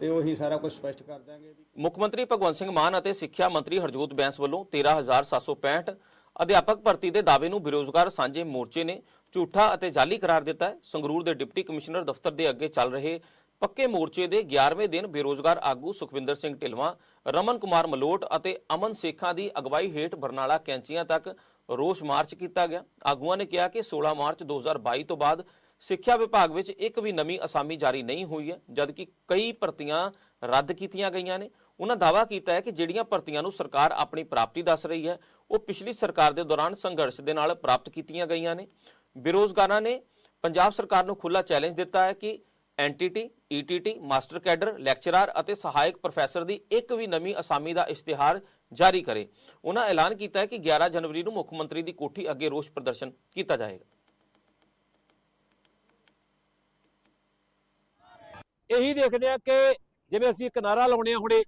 Speaker 3: ਤੇ ਉਹੀ ਸਾਰਾ ਕੁਝ ਸਪਸ਼ਟ ਕਰ ਦਾਂਗੇ
Speaker 1: ਮੁੱਖ ਮੰਤਰੀ ਭਗਵੰਤ ਸਿੰਘ ਮਾਨ ਅਤੇ ਸਿੱਖਿਆ ਮੰਤਰੀ ਹਰਜੋਤ ਬੈਂਸ ਵੱਲੋਂ 13765 ਅਧਿਆਪਕ ਭਰਤੀ ਦੇ ਦਾਅਵੇ ਨੂੰ ਬੇਰੋਜ਼ਗਾਰ ਸਾਂਝੇ ਮੋਰਚੇ ਨੇ ਝੂਠਾ ਅਤੇ ਜਾਲੀ ਕਰਾਰ ਦਿੱਤਾ ਹੈ। ਸੰਗਰੂਰ ਦੇ ਡਿਪਟੀ ਕਮਿਸ਼ਨਰ ਦਫ਼ਤਰ ਦੇ ਅੱਗੇ ਚੱਲ ਰਹੇ ਪੱਕੇ ਮੋਰਚੇ ਦੇ 11ਵੇਂ ਦਿਨ ਬੇਰੋਜ਼ਗਾਰ ਆਗੂ ਸੁਖਵਿੰਦਰ ਸਿੰਘ ਢਿਲਵਾਂ, ਰਮਨ ਕੁਮਾਰ ਮਲੋਟ ਅਤੇ ਅਮਨ ਸੇਖਾਂ ਦੀ ਅਗਵਾਈ ਹੇਠ ਬਰਨਾਲਾ ਕੈਂਚੀਆਂ ਤੱਕ ਰੋਸ ਮਾਰਚ ਕੀਤਾ ਗਿਆ। ਆਗੂਆਂ ਨੇ ਕਿਹਾ ਕਿ 16 ਮਾਰਚ 2022 ਤੋਂ ਬਾਅਦ ਸਿੱਖਿਆ ਵਿਭਾਗ ਵਿੱਚ ਇੱਕ ਵੀ ਨਵੀਂ ਅਸਾਮੀ ਜਾਰੀ ਨਹੀਂ ਹੋਈ ਹੈ, ਜਦਕਿ ਕਈ ਭਰਤੀਆਂ ਰੱਦ ਕੀਤੀਆਂ ਗਈਆਂ ਨੇ। ਉਹਨਾਂ ਦਾਅਵਾ ਕੀਤਾ ਹੈ ਕਿ ਜਿਹੜੀਆਂ ਭਰਤੀਆਂ ਨੂੰ ਸਰਕਾਰ ਆਪਣੀ ਪ੍ਰਾਪਤੀ ਦੱਸ ਰਹੀ ਹੈ, ਉਹ ਪਿਛਲੀ ਸਰਕਾਰ ਦੇ ਦੌਰਾਨ ਸੰਘਰਸ਼ ਦੇ ਨਾਲ ਪ੍ਰਾਪਤ ਕੀਤੀਆਂ ਗਈਆਂ ਨੇ। ਬੇਰੋਜ਼ਗਾਰਾਂ ਨੇ ਪੰਜਾਬ ਸਰਕਾਰ ਨੂੰ ਖੁੱਲਾ ਚੈਲੰਜ ਦਿੱਤਾ ਹੈ ਕਿ NTT ETT master cadre, lecturer ਅਤੇ ਸਹਾਇਕ ਪ੍ਰੋਫੈਸਰ ਦੀ ਇੱਕ ਵੀ ਨਵੀਂ ਅਸਾਮੀ ਦਾ ਇਸ਼ਤਿਹਾਰ ਜਾਰੀ ਕਰੇ। ਉਹਨਾਂ ਐਲਾਨ ਕੀਤਾ ਹੈ ਕਿ 11 ਜਨਵਰੀ ਨੂੰ ਮੁੱਖ ਮੰਤਰੀ ਦੀ ਕੋਠੀ ਅੱਗੇ ਰੋਸ ਪ੍ਰਦਰਸ਼ਨ ਕੀਤਾ ਜਾਏਗਾ।
Speaker 5: ਇਹੀ ਦੇਖਦੇ ਆ ਕਿ ਜਿਵੇਂ ਅਸੀਂ ਇੱਕ ਨਾਰਾ ਲਾਉਣੇ ਆ ਹੁਣੇ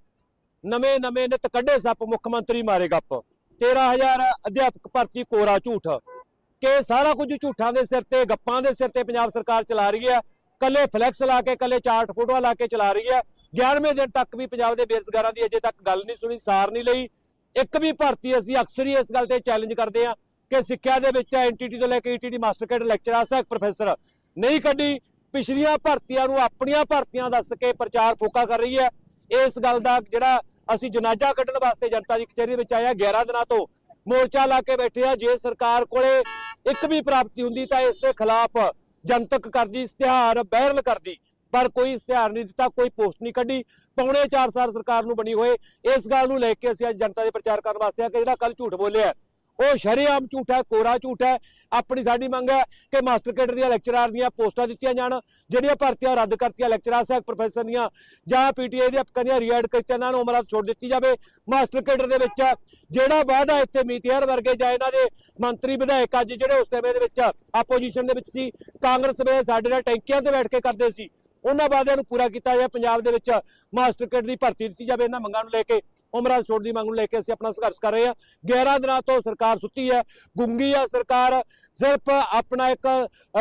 Speaker 5: ਨਵੇਂ ਨਵੇਂ ਨਿਤ ਕੱਢੇ ਸੱਪ ਮੁੱਖ ਮੰਤਰੀ ਮਾਰੇ ਗੱਪ। 13000 ਅਧਿਆਪਕ ਭਰਤੀ ਕੋਰਾ ਝੂਠ। ਕਿ ਸਾਰਾ ਕੁਝ ਝੂਠਾਂ ਦੇ ਸਿਰ ਤੇ, ਗੱਪਾਂ ਦੇ ਸਿਰ ਤੇ ਪੰਜਾਬ ਸਰਕਾਰ ਚਲਾ ਰਹੀ ਹੈ। ਕੱਲੇ ਫਲੈਕਸ ਲਾ ਕੇ, ਕੱਲੇ ਚਾਰਟ ਫੋਟੋਆਂ ਲਾ ਕੇ ਚਲਾ ਰਹੀ ਹੈ। 11ਵੇਂ ਦਿਨ ਤੱਕ ਵੀ ਪੰਜਾਬ ਦੇ ਬੇਰੁਜ਼ਗਾਰਾਂ ਦੀ ਅਜੇ ਤੱਕ ਗੱਲ ਨਹੀਂ ਸੁਣੀ, ਸਾਰ ਨਹੀਂ ਲਈ। ਇੱਕ ਵੀ ਭਰਤੀ ਅਸੀਂ ਅਕਸਰ ਹੀ ਇਸ ਗੱਲ ਤੇ ਚੈਲੰਜ ਕਰਦੇ ਆ ਕਿ ਸਿੱਖਿਆ ਦੇ ਵਿੱਚ ਐਨਟੀਟੀ ਤੋਂ ਲੈ ਕੇ ਈਟੀਟੀ ਮਾਸਟਰ ਕੈਡਰ ਲੈਕਚਰਰ ਸਹਾਇਕ ਪ੍ਰੋਫੈਸਰ ਨਹੀਂ ਕੱਢੀ, ਪਿਛਲੀਆਂ ਭਰਤੀਆਂ ਨੂੰ ਆਪਣੀਆਂ ਭਰਤੀਆਂ ਦੱਸ ਕੇ ਪ੍ਰਚਾਰ ਫੋਕਾ ਕਰ ਰਹੀ ਹੈ। ਇਸ ਗੱਲ ਦਾ ਜਿਹੜਾ ਅਸੀਂ ਜਨਾਜ਼ਾ ਕੱਢਣ ਵਾਸਤੇ ਜਨਤਾ ਦੀ ਕਚਹਿਰੀ ਵਿੱਚ ਆਇਆ 11 ਦਿਨਾਂ ਤੋਂ ਮੋਰਚਾ ਲਾ ਕੇ ਬੈਠੇ ਆ ਜੇ ਸਰਕਾਰ ਕੋਲੇ ਇੱਕ ਵੀ ਪ੍ਰਾਪਤੀ ਹੁੰਦੀ ਤਾਂ ਇਸ ਦੇ ਖਿਲਾਫ ਜਨਤਕ ਕਰਦੀ, ਇਸ਼ਤਿਹਾਰ ਬਹਿਰਲ ਕਰਦੀ। ਪਰ ਕੋਈ ਇਸ਼ਤਿਹਾਰ ਨਹੀਂ ਦਿੱਤਾ, ਕੋਈ ਪੋਸਟ ਨਹੀਂ ਕੱਢੀ। ਪੌਣੇ 4 ਸਾਲ ਸਰਕਾਰ ਨੂੰ ਬਣੀ ਹੋਏ। ਇਸ ਗੱਲ ਨੂੰ ਲੈ ਕੇ ਅਸੀਂ ਅੱਜ ਜਨਤਾ ਦੇ ਪ੍ਰਚਾਰ ਕਰਨ ਵਾਸਤੇ ਆ ਕਿ ਜਿਹੜਾ ਕੱਲ ਝੂਠ ਬੋਲਿਆ ਉਹ ਸ਼ਰੇਆਮ ਝੂਠ ਹੈ, ਕੋਰਾ ਝੂਠ ਹੈ। ਆਪਣੀ ਸਾਡੀ ਮੰਗ ਹੈ ਕਿ ਮਾਸਟਰ ਕੇਡਰ ਦੀਆਂ ਲੈਕਚਰਾਰ ਦੀਆਂ ਪੋਸਟਾਂ ਦਿੱਤੀਆਂ ਜਾਣ, ਜਿਹੜੀਆਂ ਭਰਤੀਆਂ ਰੱਦ ਕਰਤੀਆਂ ਲੈਕਚਰਾਰ ਸਹਾਇਕ ਪ੍ਰੋਫੈਸਰ ਦੀਆਂ ਜਾਂ ਪੀਟੀਆਈ ਦੇ ਅਪਕਾਂ ਦੀਆਂ ਰੀਐਡ ਕੀਤੀਆਂ ਇਹਨਾਂ ਨੂੰ ਉਮਰਾਂ ਛੋੜ ਦਿੱਤੀ ਜਾਵੇ। ਮਾਸਟਰ ਕੇਡਰ ਦੇ ਵਿੱਚ ਜਿਹੜਾ ਵਾਅਦਾ ਇੱਥੇ ਮੀਤੀਆਰ ਵਰਗੇ ਜਾਂ ਇਹਨਾਂ ਦੇ ਮੰਤਰੀ ਵਿਧਾਇਕ ਅੱਜ ਜਿਹੜੇ ਉਸ ਸਮੇਂ ਦੇ ਵਿੱਚ ਆਪੋਜੀਸ਼ਨ ਦੇ ਵਿੱਚ ਸੀ, ਕਾਂਗਰਸ ਵੇ ਸਾਡੇ ਨਾਲ ਟੈਂਕੀਆਂ ਤੇ ਬੈਠ ਕੇ ਕਰਦੇ ਸੀ। ਉਹਨਾਂ ਵਾਅਦਿਆਂ ਨੂੰ ਪੂਰਾ ਕੀਤਾ ਜਾਏ ਪੰਜਾਬ ਦੇ ਵਿੱਚ ਮਾਸਟਰ ਕੈਡਰ ਦੀ ਭਰਤੀ ਦਿੱਤੀ ਜਾਵੇ, ਇਹਨਾਂ ਮੰਗਾਂ ਨੂੰ ਲੈ ਕੇ। ਉਮਰਾਂ ਛੋੜ ਦੀ ਮੰਗ ਨੂੰ ਲੈ ਕੇ ਅਸੀਂ ਆਪਣਾ ਸੰਘਰਸ਼ ਕਰ ਰਹੇ ਹਾਂ। 11 ਦਿਨਾਂ ਤੋਂ ਸਰਕਾਰ ਸੁੱਤੀ ਹੈ, ਗੁੰਗੀ ਹੈ ਸਰਕਾਰ। ਸਿਰਫ ਆਪਣਾ ਇੱਕ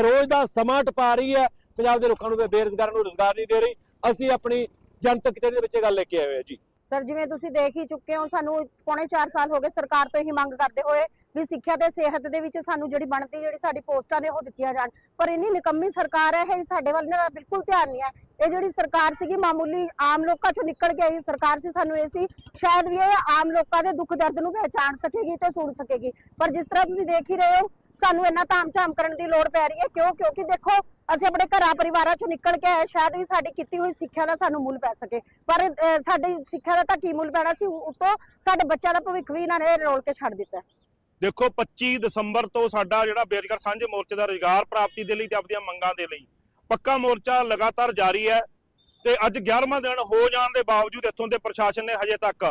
Speaker 5: ਰੋਜ਼ ਦਾ ਸਮਾਂ ਟਪਾ ਰਹੀ ਹੈ। ਪੰਜਾਬ ਦੇ ਲੋਕਾਂ ਨੂੰ ਬੇਰੁਜ਼ਗਾਰਾਂ ਨੂੰ ਰੋਜ਼ਗਾਰ ਨਹੀਂ ਦੇ ਰਹੀ। ਅਸੀਂ ਆਪਣੀ ਜਨਤਕ ਕਿਤੇ ਦੇ ਵਿੱਚ ਇਹ ਗੱਲ ਲੈ ਕੇ ਆਏ ਹੋਏ ਹਾਂ ਜੀ।
Speaker 6: ਸਰ, ਜਿਵੇਂ ਤੁਸੀਂ ਦੇਖ ਹੀ ਚੁੱਕੇ ਹੋ, ਸਾਨੂੰ ਪੌਣੇ 4 ਸਾਲ ਹੋ ਗਏ ਸਰਕਾਰ ਤੋਂ ਹੀ ਮੰਗ ਕਰਦੇ ਹੋਏ ਵੀ ਸਿੱਖਿਆ ਤੇ ਸਿਹਤ ਦੇ ਵਿੱਚ ਸਾਨੂੰ ਜਿਹੜੀ ਬਣਦੀ, ਜਿਹੜੀ ਸਾਡੀ ਪੋਸਟਾਂ ਨੇ ਉਹ ਦਿੱਤੀਆਂ ਜਾਣ। ਪਰ ਇੰਨੀ ਨਿਕੰਮੀ ਸਰਕਾਰ ਹੈ, ਇਹ ਸਾਡੇ ਵੱਲ ਨਾ ਬਿਲਕੁਲ ਧਿਆਨ ਨਹੀਂ ਹੈ। ਇਹ ਜਿਹੜੀ ਸਰਕਾਰ ਸੀਗੀ, ਮਾਮੂਲੀ ਆਮ ਲੋਕਾਂ ਚੋਂ ਨਿਕਲ ਕੇ ਆਈ ਸਰਕਾਰ ਸੀ, ਸਾਨੂੰ ਇਹ ਸੀ, ਸ਼ਾਇਦ ਵੀ ਇਹ ਆਮ ਲੋਕਾਂ ਦੇ ਦੁੱਖ ਦਰਦ ਨੂੰ ਪਹਿਚਾਣ ਸਕੇਗੀ ਤੇ ਸੁਣ ਸਕੇਗੀ। ਪਰ ਜਿਸ ਤਰ੍ਹਾਂ ਤੁਸੀਂ ਦੇਖ ਹੀ ਰਹੇ ਹੋ ਸਾਨੂੰ ਇੰਨਾ ਤਾਮ-ਝਾਮ ਕਰਨ ਦੀ ਲੋੜ ਪੈ ਰਹੀ ਹੈ। ਕਿਉਂ? ਕਿਉਂਕਿ ਦੇਖੋ, ਅਸੀਂ ਆਪਣੇ ਘਰਾਂ ਪਰਿਵਾਰਾਂ ਚੋਂ ਨਿਕਲ ਕੇ ਆਏ। ਸ਼ਾਇਦ ਵੀ ਸਾਡੀ ਕੀਤੀ ਹੋਈ ਸਿੱਖਿਆ ਦਾ ਸਾਨੂੰ ਮੁੱਲ ਪੈ ਸਕੇ। ਪਰ ਸਾਡੀ ਸਿੱਖਿਆ ਦਾ ਤਾਂ ਕੀ ਮੁੱਲ ਪੈਣਾ ਸੀ? ਉਤੋਂ ਸਾਡੇ ਬੱਚਿਆਂ ਦਾ ਭਵਿੱਖ ਵੀ ਇਹਨਾਂ ਨੇ ਰੋਲ ਕੇ ਛੱਡ ਦਿੱਤਾ।
Speaker 7: ਦੇਖੋ 25 ਦਸੰਬਰ ਤੋਂ ਸਾਡਾ ਜਿਹੜਾ ਬੇਰੁਜ਼ਗਾਰ ਸਾਂਝੇ ਮੋਰਚੇ ਦਾ ਰੁਜ਼ਗਾਰ ਪ੍ਰਾਪਤੀ ਦੇ ਲਈ ਤੇ ਆਪਣੀਆਂ ਮੰਗਾਂ ਦੇ ਲਈ ਪੱਕਾ ਮੋਰਚਾ ਲਗਾਤਾਰ ਜਾਰੀ ਹੈ ਤੇ ਅੱਜ 11ਵਾਂ ਦਿਨ ਹੋ ਜਾਣ ਦੇ ਬਾਵਜੂਦ ਇੱਥੋਂ ਦੇ ਪ੍ਰਸ਼ਾਸਨ ਨੇ ਹਜੇ ਤੱਕ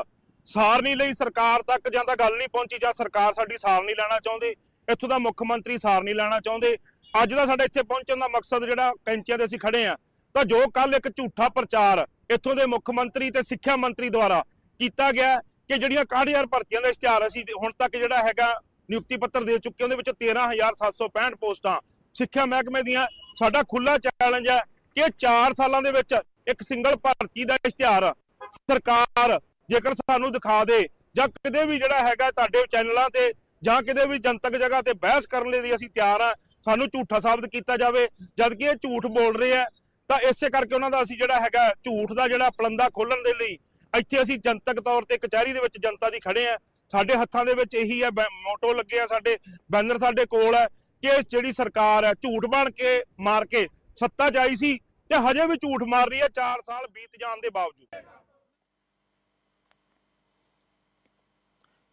Speaker 7: ਸਾਰ ਲਈ। ਸਰਕਾਰ ਤੱਕ ਜਾਂ ਤਾਂ ਗੱਲ ਨਹੀਂ ਪਹੁੰਚੀ ਜਾਂ ਸਰਕਾਰ ਸਾਡੀ ਸਾਰ ਨਹੀਂ ਲੈਣਾ ਚਾਹੁੰਦੀ। ਇੱਥੋਂ ਦਾ ਮੁੱਖ ਮੰਤਰੀ ਸਾਰ ਨਹੀਂ ਲੈਣਾ ਚਾਹੁੰਦੇ। ਅੱਜ ਦਾ ਸਾਡਾ ਇੱਥੇ ਪਹੁੰਚਣ ਦਾ ਮਕਸਦ ਜਿਹੜਾ ਕੈਂਚੀਆਂ ਤੇ ਅਸੀਂ ਖੜੇ ਆ ਤਾਂ ਜੋ ਕੱਲ ਇੱਕ ਝੂਠਾ ਪ੍ਰਚਾਰ ਇੱਥੋਂ ਦੇ ਮੁੱਖ ਮੰਤਰੀ ਤੇ ਸਿੱਖਿਆ ਮੰਤਰੀ ਦੁਆਰਾ ਕੀਤਾ ਗਿਆ ਕਿ ਜਿਹੜੀਆਂ 61000 ਭਰਤੀਆਂ ਦਾ ਇਸ਼ਤਿਹਾਰ ਅਸੀਂ ਹੁਣ ਤੱਕ ਜਿਹੜਾ ਹੈਗਾ ਨਿਯੁਕਤੀ ਪੱਤਰ ਦੇ ਚੁੱਕੇ ਉਹਦੇ ਵਿੱਚ 13765 ਪੋਸਟਾਂ ਸਿੱਖਿਆ ਮਹਿਕਮੇ ਦੀਆਂ। ਸਾਡਾ ਖੁੱਲਾ ਚੈਲੰਜ ਹੈ ਕਿ 4 ਸਾਲਾਂ ਦੇ ਵਿੱਚ ਇੱਕ ਸਿੰਗਲ ਭਰਤੀ ਦਾ ਇਸ਼ਤਿਹਾਰ ਸਰਕਾਰ ਜੇਕਰ ਸਾਨੂੰ ਦਿਖਾ ਦੇ ਜਾਂ ਕਿਤੇ ਵੀ ਜਿਹੜਾ ਹੈਗਾ ਤੁਹਾਡੇ ਚੈਨਲਾਂ ਤੇ ਜਾਂ ਕਿਤੇ ਵੀ ਜਨਤਕ ਜਗ੍ਹਾ ਤੇ ਬਹਿਸ ਕਰਨ ਲਈ ਅਸੀਂ ਤਿਆਰ ਆ, ਸਾਨੂੰ ਝੂਠਾ ਸਾਬਤ ਕੀਤਾ ਜਾਵੇ, ਜਦ ਕਿ ਇਹ ਝੂਠ ਬੋਲ ਰਹੇ ਆ, ਤਾਂ ਇਸੇ ਕਰਕੇ ਉਹਨਾਂ ਦਾ ਅਸੀਂ ਜਿਹੜਾ ਹੈਗਾ ਝੂਠ ਦਾ ਜਿਹੜਾ ਪਲੰਦਾ ਖੋਲਣ ਦੇ ਲਈ ਇੱਥੇ ਅਸੀਂ ਜਨਤਕ ਤੌਰ ਤੇ ਕਚਹਿਰੀ ਦੇ ਵਿੱਚ ਜਨਤਾ ਦੀ ਖੜੇ ਆ। ਸਾਡੇ ਹੱਥਾਂ ਦੇ ਵਿੱਚ ਇਹੀ ਹੈ ਬੈ- ਮੋਟੋ ਲੱਗੇ ਆ ਸਾਡੇ, ਬੈਨਰ ਸਾਡੇ ਕੋਲ ਹੈ ਕਿ ਜਿਹੜੀ ਸਰਕਾਰ ਹੈ ਝੂਠ ਬਣ ਕੇ, ਮਾਰ ਕੇ ਸੱਤਾ ਜਾਈ ਸੀ ਤੇ ਹਜੇ ਵੀ ਝੂਠ ਮਾਰ ਰਹੀ ਹੈ 4 ਸਾਲ ਬੀਤ ਜਾਣ ਦੇ ਬਾਵਜੂਦ।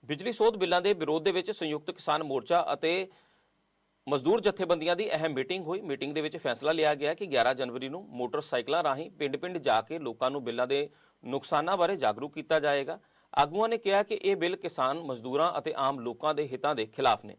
Speaker 1: ਬਿਜਲੀ ਸੋਧ ਬਿੱਲਾਂ ਦੇ ਵਿਰੋਧ ਦੇ ਵਿੱਚ ਸੰਯੁਕਤ ਕਿਸਾਨ ਮੋਰਚਾ ਅਤੇ ਮਜ਼ਦੂਰ ਜਥੇਬੰਦੀਆਂ ਦੀ ਅਹਿਮ ਮੀਟਿੰਗ ਹੋਈ। ਮੀਟਿੰਗ ਦੇ ਵਿੱਚ ਫੈਸਲਾ ਲਿਆ ਗਿਆ ਕਿ 11 ਜਨਵਰੀ ਨੂੰ ਮੋਟਰਸਾਈਕਲਾਂ ਰਾਹੀਂ ਪਿੰਡ-ਪਿੰਡ ਜਾ ਕੇ ਲੋਕਾਂ ਨੂੰ ਬਿੱਲਾਂ ਦੇ ਨੁਕਸਾਨਾਂ ਬਾਰੇ ਜਾਗਰੂਕ ਕੀਤਾ ਜਾਏਗਾ। ਆਗੂਆਂ ਨੇ ਕਿਹਾ ਕਿ ਇਹ ਬਿੱਲ ਕਿਸਾਨ, ਮਜ਼ਦੂਰਾਂ ਅਤੇ ਆਮ ਲੋਕਾਂ ਦੇ ਹਿੱਤਾਂ ਦੇ ਖਿਲਾਫ ਨੇ।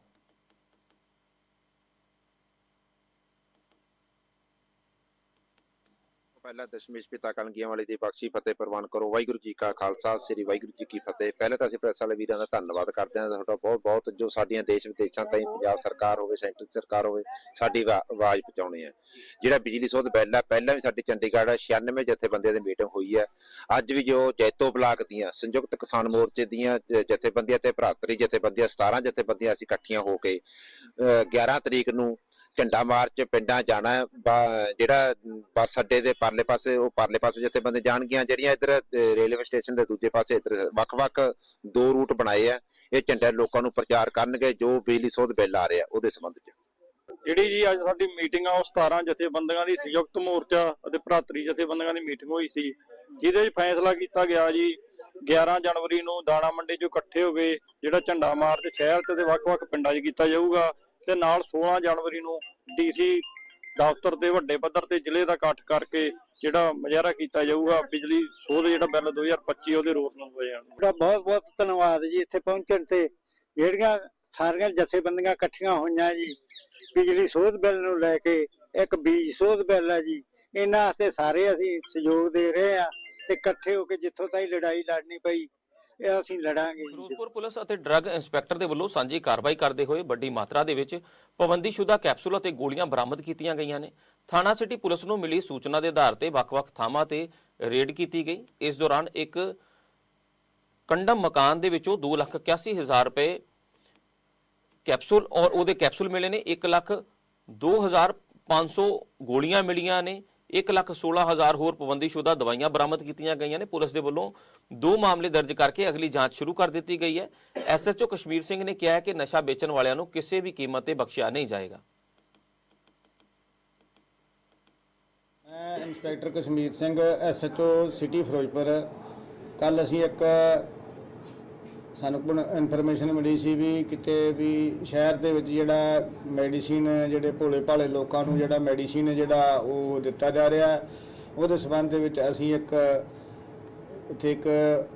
Speaker 8: ਪਹਿਲਾ ਦਸ਼ਮੇਸ਼ ਪਿਤਾ ਕਲਗੀਆਂ ਵਾਲੇ ਦੀ ਬਖਸ਼ੀ ਫਤਿਹ ਪ੍ਰਵਾਨ ਕਰੋ। ਵਾਹਿਗੁਰੂ ਜੀ ਕਾ ਖਾਲਸਾ, ਸ੍ਰੀ ਵਾਹਿਗੁਰੂ ਜੀ ਕੀ ਫਤਿਹ। ਪਹਿਲੇ ਤਾਂ ਅਸੀਂ ਪ੍ਰੈਸ ਵਾਲੇ ਵੀਰਾਂ ਦਾ ਧੰਨਵਾਦ ਕਰਦੇ ਹਾਂ। ਤੁਹਾਡਾ ਬਹੁਤ ਬਹੁਤ ਜੋ ਸਾਡੀਆਂ ਦੇਸ਼ ਵਿਦੇਸ਼ਾਂ ਤਾਈਂ ਪੰਜਾਬ ਸਰਕਾਰ ਹੋਵੇ, ਸੈਂਟਰ ਸਰਕਾਰ ਹੋਵੇ, ਸਾਡੀ ਆਵਾਜ਼ ਪਹੁੰਚਾਉਣੇ ਆ ਜਿਹੜਾ ਬਿਜਲੀ ਸੋਧ ਬਿੱਲ ਆ, ਪਹਿਲਾਂ ਵੀ ਸਾਡੀ ਚੰਡੀਗੜ੍ਹ 96 ਜਥੇਬੰਦੀਆਂ ਦੀ ਮੀਟਿੰਗ ਹੋਈ ਹੈ। ਅੱਜ ਵੀ ਜੋ ਜੈਤੋ ਬਲਾਕ ਦੀਆਂ, ਸੰਯੁਕਤ ਕਿਸਾਨ ਮੋਰਚੇ ਦੀਆਂ ਜਥੇਬੰਦੀਆਂ ਤੇ ਭਰਾਤਰੀ ਜਥੇਬੰਦੀਆਂ 17 ਜਥੇਬੰਦੀਆਂ ਅਸੀਂ ਇਕੱਠੀਆਂ ਹੋ ਕੇ, ਅਹ 11 ਤਰੀਕ ਨੂੰ ਝੰਡਾ ਮਾਰਚ ਪਿੰਡਾਂ ਜਾਣਾ ਜਿਹੜਾ ਬੱਸ ਅੱਡੇ ਦੇ ਪਰਲੇ ਪਾਸੇ, ਉਹ ਪਰਲੇ ਪਾਸੇ ਜਿੱਥੇ ਬੰਦੇ ਜਾਣਗੀਆਂ, ਜਿਹੜੀਆਂ ਇੱਧਰ ਰੇਲਵੇ ਸਟੇਸ਼ਨ ਦੇ ਦੂਜੇ ਪਾਸੇ ਇੱਧਰ ਵੱਖ-ਵੱਖ ਦੋ ਰੂਟ ਬਣਾਏ ਆ, ਇਹ ਝੰਡੇ ਲੋਕਾਂ ਨੂੰ ਪ੍ਰਚਾਰ ਕਰਨਗੇ, ਜੋ ਬਿਜਲੀ ਸੋਧ ਬਿੱਲ ਆ ਰਿਹਾ ਉਹਦੇ ਸੰਬੰਧ 'ਚ।
Speaker 9: ਜਿਹੜੀ ਜੀ ਅੱਜ ਸਾਡੀ ਮੀਟਿੰਗ ਆ, ਉਹ 17 ਜਥੇਬੰਦੀਆਂ ਦੀ ਸੰਯੁਕਤ ਮੋਰਚਾ ਅਤੇ ਭਰਾਤਰੀ ਜਥੇਬੰਦੀਆਂ ਦੀ ਮੀਟਿੰਗ ਹੋਈ ਸੀ, ਜਿਹਦੇ ਵਿੱਚ ਫੈਸਲਾ ਕੀਤਾ ਗਿਆ ਜੀ 11 ਜਨਵਰੀ ਨੂੰ ਦਾਣਾ ਮੰਡੀ ਚ ਇਕੱਠੇ ਹੋ ਗਏ ਜਿਹੜਾ ਝੰਡਾ ਮਾਰਚ ਸ਼ਹਿਰ ਤੇ ਵੱਖ-ਵੱਖ ਪਿੰਡਾਂ 'ਚ ਕੀਤਾ ਜਾਊਗਾ ਤੇ ਨਾਲ 16 ਜਨਵਰੀ ਨੂੰ ਡੀਸੀ ਦਫ਼ਤਰ ਤੇ ਵੱਡੇ ਪੱਧਰ ਤੇ ਜ਼ਿਲ੍ਹੇ ਦਾ ਇਕੱਠ ਕਰਕੇ ਜਿਹੜਾ ਮੁਜ਼ਾਹਰਾ ਕੀਤਾ ਜਾਊਗਾ, ਬਿਜਲੀ ਸੋਧ ਜਿਹੜਾ ਬਿੱਲ 2025 ਉਹਦੇ ਰੋਸ ਨੂੰ ਹੋ ਜਾਣ
Speaker 10: ਤੁਹਾਡਾ ਬਹੁਤ ਬਹੁਤ ਧੰਨਵਾਦ ਜੀ ਇੱਥੇ ਪਹੁੰਚਣ ਤੇ। ਜਿਹੜੀਆਂ ਸਾਰੀਆਂ ਜਥੇਬੰਦੀਆਂ ਇਕੱਠੀਆਂ ਹੋਈਆਂ ਜੀ, ਬਿਜਲੀ ਸੋਧ ਬਿੱਲ ਨੂੰ ਲੈ ਕੇ, ਇੱਕ ਬੀਜ ਸੋਧ ਬਿੱਲ ਹੈ ਜੀ, ਇਹਨਾਂ ਵਾਸਤੇ ਸਾਰੇ ਅਸੀਂ ਸਹਿਯੋਗ ਦੇ ਰਹੇ ਆ ਤੇ ਇਕੱਠੇ ਹੋ ਕੇ ਜਿੱਥੋਂ ਤਾਈਂ ਲੜਾਈ ਲੜਨੀ ਪਈ। ਇਹ ਅਸੀਂ ਲੜਾਂਗੇ ਜੀ।
Speaker 1: ਫਿਰੋਜ਼ਪੁਰ ਪੁਲਿਸ ਅਤੇ ਡਰੱਗ ਇੰਸਪੈਕਟਰ ਦੇ ਵੱਲੋਂ ਸਾਂਝੀ ਕਾਰਵਾਈ ਕਰਦੇ ਹੋਏ ਵੱਡੀ ਮਾਤਰਾ ਦੇ ਵਿੱਚ ਪਾਬੰਦੀਸ਼ੁਦਾ ਕੈਪਸੂਲ ਅਤੇ ਗੋਲੀਆਂ ਬਰਾਮਦ ਕੀਤੀਆਂ ਗਈਆਂ ਨੇ। ਥਾਣਾ ਸਿਟੀ ਪੁਲਿਸ ਨੂੰ ਮਿਲੀ ਸੂਚਨਾ ਦੇ ਆਧਾਰ ਤੇ ਵੱਖ-ਵੱਖ ਥਾਵਾਂ ਤੇ ਰੇਡ ਕੀਤੀ ਗਈ। ਇਸ ਦੌਰਾਨ ਇੱਕ ਕੰਡਮ ਮਕਾਨ ਦੇ ਵਿੱਚੋਂ 281000 ਰੁਪਏ ਕੈਪਸੂਲ ਔਰ ਉਹਦੇ ਕੈਪਸੂਲ ਮਿਲੇ ਨੇ। 1 ਲੱਖ 2500 ਗੋਲੀਆਂ ਮਿਲੀਆਂ ਨੇ। 1 ਲੱਖ 16000 ਹੋਰ ਪਾਬੰਦੀਸ਼ੁਦਾ ਦਵਾਈਆਂ ਬਰਾਮਦ ਕੀਤੀਆਂ ਗਈਆਂ ਨੇ। ਪੁਲਿਸ ਦੇ ਵੱਲੋਂ ਦੋ ਮਾਮਲੇ ਦਰਜ ਕਰਕੇ ਅਗਲੀ ਜਾਂਚ ਸ਼ੁਰੂ ਕਰ ਦਿੱਤੀ ਗਈ ਹੈ। ਐਸਐਚਓ ਕਸ਼ਮੀਰ ਸਿੰਘ ਨੇ ਕਿਹਾ ਹੈ ਕਿ ਨਸ਼ਾ ਵੇਚਣ ਵਾਲਿਆਂ ਨੂੰ ਕਿਸੇ ਵੀ ਕੀਮਤ ਤੇ ਬਖਸ਼ਿਆ ਨਹੀਂ ਜਾਏਗਾ।
Speaker 3: ਮੈਂ inspector Kashmir Singh, SHO city Ferozepur. ਕੱਲ ਅਸੀਂ ਇੱਕ ਸਾਨੂੰ ਕੋਲ ਇਨਫੋਰਮੇਸ਼ਨ ਮਿਲੀ ਸੀ ਵੀ ਕਿਤੇ ਵੀ ਸ਼ਹਿਰ ਦੇ ਵਿੱਚ ਜਿਹੜਾ ਮੈਡੀਸਿਨ ਜਿਹੜੇ ਭੋਲੇ ਭਾਲੇ ਲੋਕਾਂ ਨੂੰ ਜਿਹੜਾ ਮੈਡੀਸਿਨ ਜਿਹੜਾ ਉਹ ਦਿੱਤਾ ਜਾ ਰਿਹਾ ਉਹਦੇ ਸੰਬੰਧ ਦੇ ਵਿੱਚ ਅਸੀਂ ਇੱਕ ਉੱਥੇ ਇੱਕ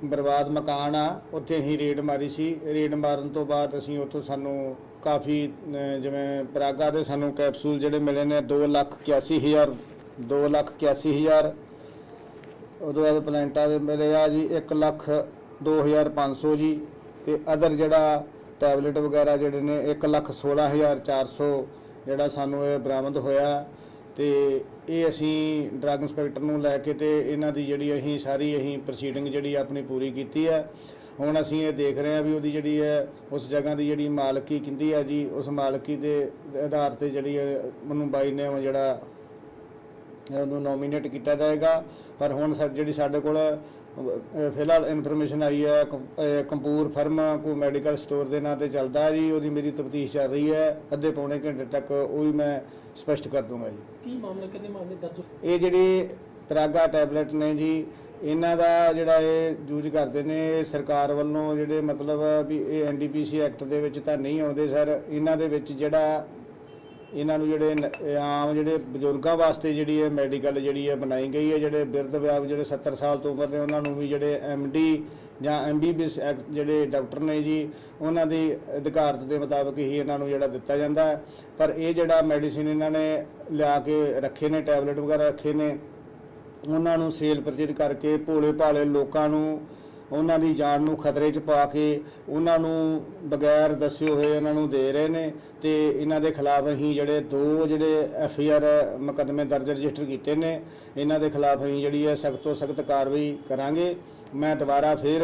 Speaker 3: ਬਰਬਾਦ ਮਕਾਨ ਆ, ਉੱਥੇ ਹੀ ਰੇਡ ਮਾਰੀ ਸੀ। ਰੇਡ ਮਾਰਨ ਤੋਂ ਬਾਅਦ ਅਸੀਂ ਉੱਥੋਂ ਸਾਨੂੰ ਕਾਫੀ ਜਿਵੇਂ ਪਰਾਗਾ ਦੇ ਸਾਨੂੰ ਕੈਪਸੂਲ ਜਿਹੜੇ ਮਿਲੇ ਨੇ 281000 281000 ਉਦੋਂ ਬਾਅਦ ਪਲੈਂਟਾ ਦੇ ਮਿਲੇ ਆ ਜੀ 1 ਲੱਖ 2500 ਜੀ। ਤੇ ਅਦਰ ਜਿਹੜਾ ਟੈਬਲੇਟ ਵਗੈਰਾ ਜਿਹੜੇ ਨੇ 1 ਲੱਖ 16400 ਜਿਹੜਾ ਸਾਨੂੰ ਇਹ ਬਰਾਮਦ ਹੋਇਆ। ਤੇ ਇਹ ਅਸੀਂ ਡਰੱਗ ਇੰਸਪੈਕਟਰ ਨੂੰ ਲੈ ਕੇ ਤੇ ਇਹਨਾਂ ਦੀ ਜਿਹੜੀ ਅਸੀਂ ਸਾਰੀ ਅਸੀਂ ਪ੍ਰੋਸੀਡਿੰਗ ਜਿਹੜੀ ਆਪਣੀ ਪੂਰੀ ਕੀਤੀ ਹੈ। ਹੁਣ ਅਸੀਂ ਇਹ ਦੇਖ ਰਹੇ ਹਾਂ ਵੀ ਉਹਦੀ ਜਿਹੜੀ ਹੈ, ਉਸ ਜਗ੍ਹਾ ਦੀ ਜਿਹੜੀ ਮਾਲਕੀ ਕਿੰਦੀ ਹੈ ਜੀ, ਉਸ ਮਾਲਕੀ ਦੇ ਆਧਾਰ ਤੇ ਜਿਹੜੀ ਹੈ ਉਹਨੂੰ ਬਾਈ ਨੇ ਜਿਹੜਾ ਉਹਨੂੰ ਨੋਮੀਨੇਟ ਕੀਤਾ ਜਾਏਗਾ। ਪਰ ਹੁਣ ਸਾ- ਜਿਹੜੀ ਸਾਡੇ ਕੋਲ ਫਿਲਹਾਲ ਇਨਫੋਰਮੇਸ਼ਨ ਆਈ ਹੈ ਕੰਪੂਰ ਫਰਮ ਕੋ ਮੈਡੀਕਲ ਸਟੋਰ ਦੇ ਨਾਂ ਤੇ ਚੱਲਦਾ ਹੈ ਜੀ ਉਹਦੀ ਮੇਰੀ ਤਫਤੀਸ਼ ਚੱਲ ਰਹੀ ਹੈ। ਅੱਧੇ ਪੌਣੇ ਘੰਟੇ ਤੱਕ ਉਹ ਵੀ ਮੈਂ ਸਪਸ਼ਟ ਕਰ ਦੂੰਗਾ ਜੀ।
Speaker 11: ਕੀ ਮਾਮਲਾ ਕਿੰਨੇ ਮਾਮਲੇ ਦਰਜ
Speaker 3: ਇਹ ਜਿਹੜੀ ਪ੍ਰਾਗਾ ਟੈਬਲੇਟ ਨੇ ਜੀ ਇਹਨਾਂ ਦਾ ਜਿਹੜਾ ਇਹ ਯੂਜ਼ ਕਰਦੇ ਨੇ ਸਰਕਾਰ ਵੱਲੋਂ ਜਿਹੜੇ ਮਤਲਬ ਵੀ ਇਹ ਐਨਡੀਪੀਸੀ ਐਕਟ ਦੇ ਵਿੱਚ ਤਾਂ ਨਹੀਂ ਆਉਂਦੇ ਸਰ ਇਹਨਾਂ ਦੇ ਵਿੱਚ ਜਿਹੜਾ ਇਹਨਾਂ ਨੂੰ ਜਿਹੜੇ ਨ- ਆਮ ਜਿਹੜੇ ਬਜ਼ੁਰਗਾਂ ਵਾਸਤੇ ਜਿਹੜੀ ਹੈ ਮੈਡੀਕਲ ਜਿਹੜੀ ਹੈ ਬਣਾਈ ਗਈ ਹੈ, ਜਿਹੜੇ ਬਿਰਧ ਵਿਆਹ ਜਿਹੜੇ 70 ਸਾਲ ਤੋਂ ਉੱਪਰ ਦੇ ਉਹਨਾਂ ਨੂੰ ਵੀ ਜਿਹੜੇ ਐਮਡੀ ਜਾਂ ਐਮਬੀਬੀਐਸ ਜਿਹੜੇ ਡਾਕਟਰ ਨੇ ਜੀ, ਉਹਨਾਂ ਦੀ ਅਧਿਕਾਰਤ ਦੇ ਮੁਤਾਬਕ ਹੀ ਇਹਨਾਂ ਨੂੰ ਜਿਹੜਾ ਦਿੱਤਾ ਜਾਂਦਾ ਹੈ। ਪਰ ਇਹ ਜਿਹੜਾ ਮੈਡੀਸਿਨ ਇਹਨਾਂ ਨੇ ਲਿਆ ਕੇ ਰੱਖੇ ਨੇ, ਟੈਬਲੇਟ ਵਗੈਰਾ ਰੱਖੇ ਨੇ, ਉਹਨਾਂ ਨੂੰ ਸੇਲ ਪਰਚੇਜ ਕਰਕੇ ਭੋਲੇ ਭਾਲੇ ਲੋਕਾਂ ਨੂੰ ਉਹਨਾਂ ਦੀ ਜਾਨ ਨੂੰ ਖਤਰੇ 'ਚ ਪਾ ਕੇ ਉਹਨਾਂ ਨੂੰ ਬਗੈਰ ਦੱਸੇ ਹੋਏ ਇਹਨਾਂ ਨੂੰ ਦੇ ਰਹੇ ਨੇ ਤੇ ਇਹਨਾਂ ਦੇ ਖਿਲਾਫ ਅਸੀਂ ਜਿਹੜੇ ਦੋ ਜਿਹੜੇ ਐਫ ਆਈ ਆਰ ਮੁਕੱਦਮੇ ਦਰਜ ਰਜਿਸਟਰ ਕੀਤੇ ਨੇ, ਇਹਨਾਂ ਦੇ ਖਿਲਾਫ ਅਸੀਂ ਜਿਹੜੀ ਹੈ ਸਖਤ ਤੋਂ ਸਖਤ ਕਾਰਵਾਈ ਕਰਾਂਗੇ। ਮੈਂ ਦੁਬਾਰਾ ਫਿਰ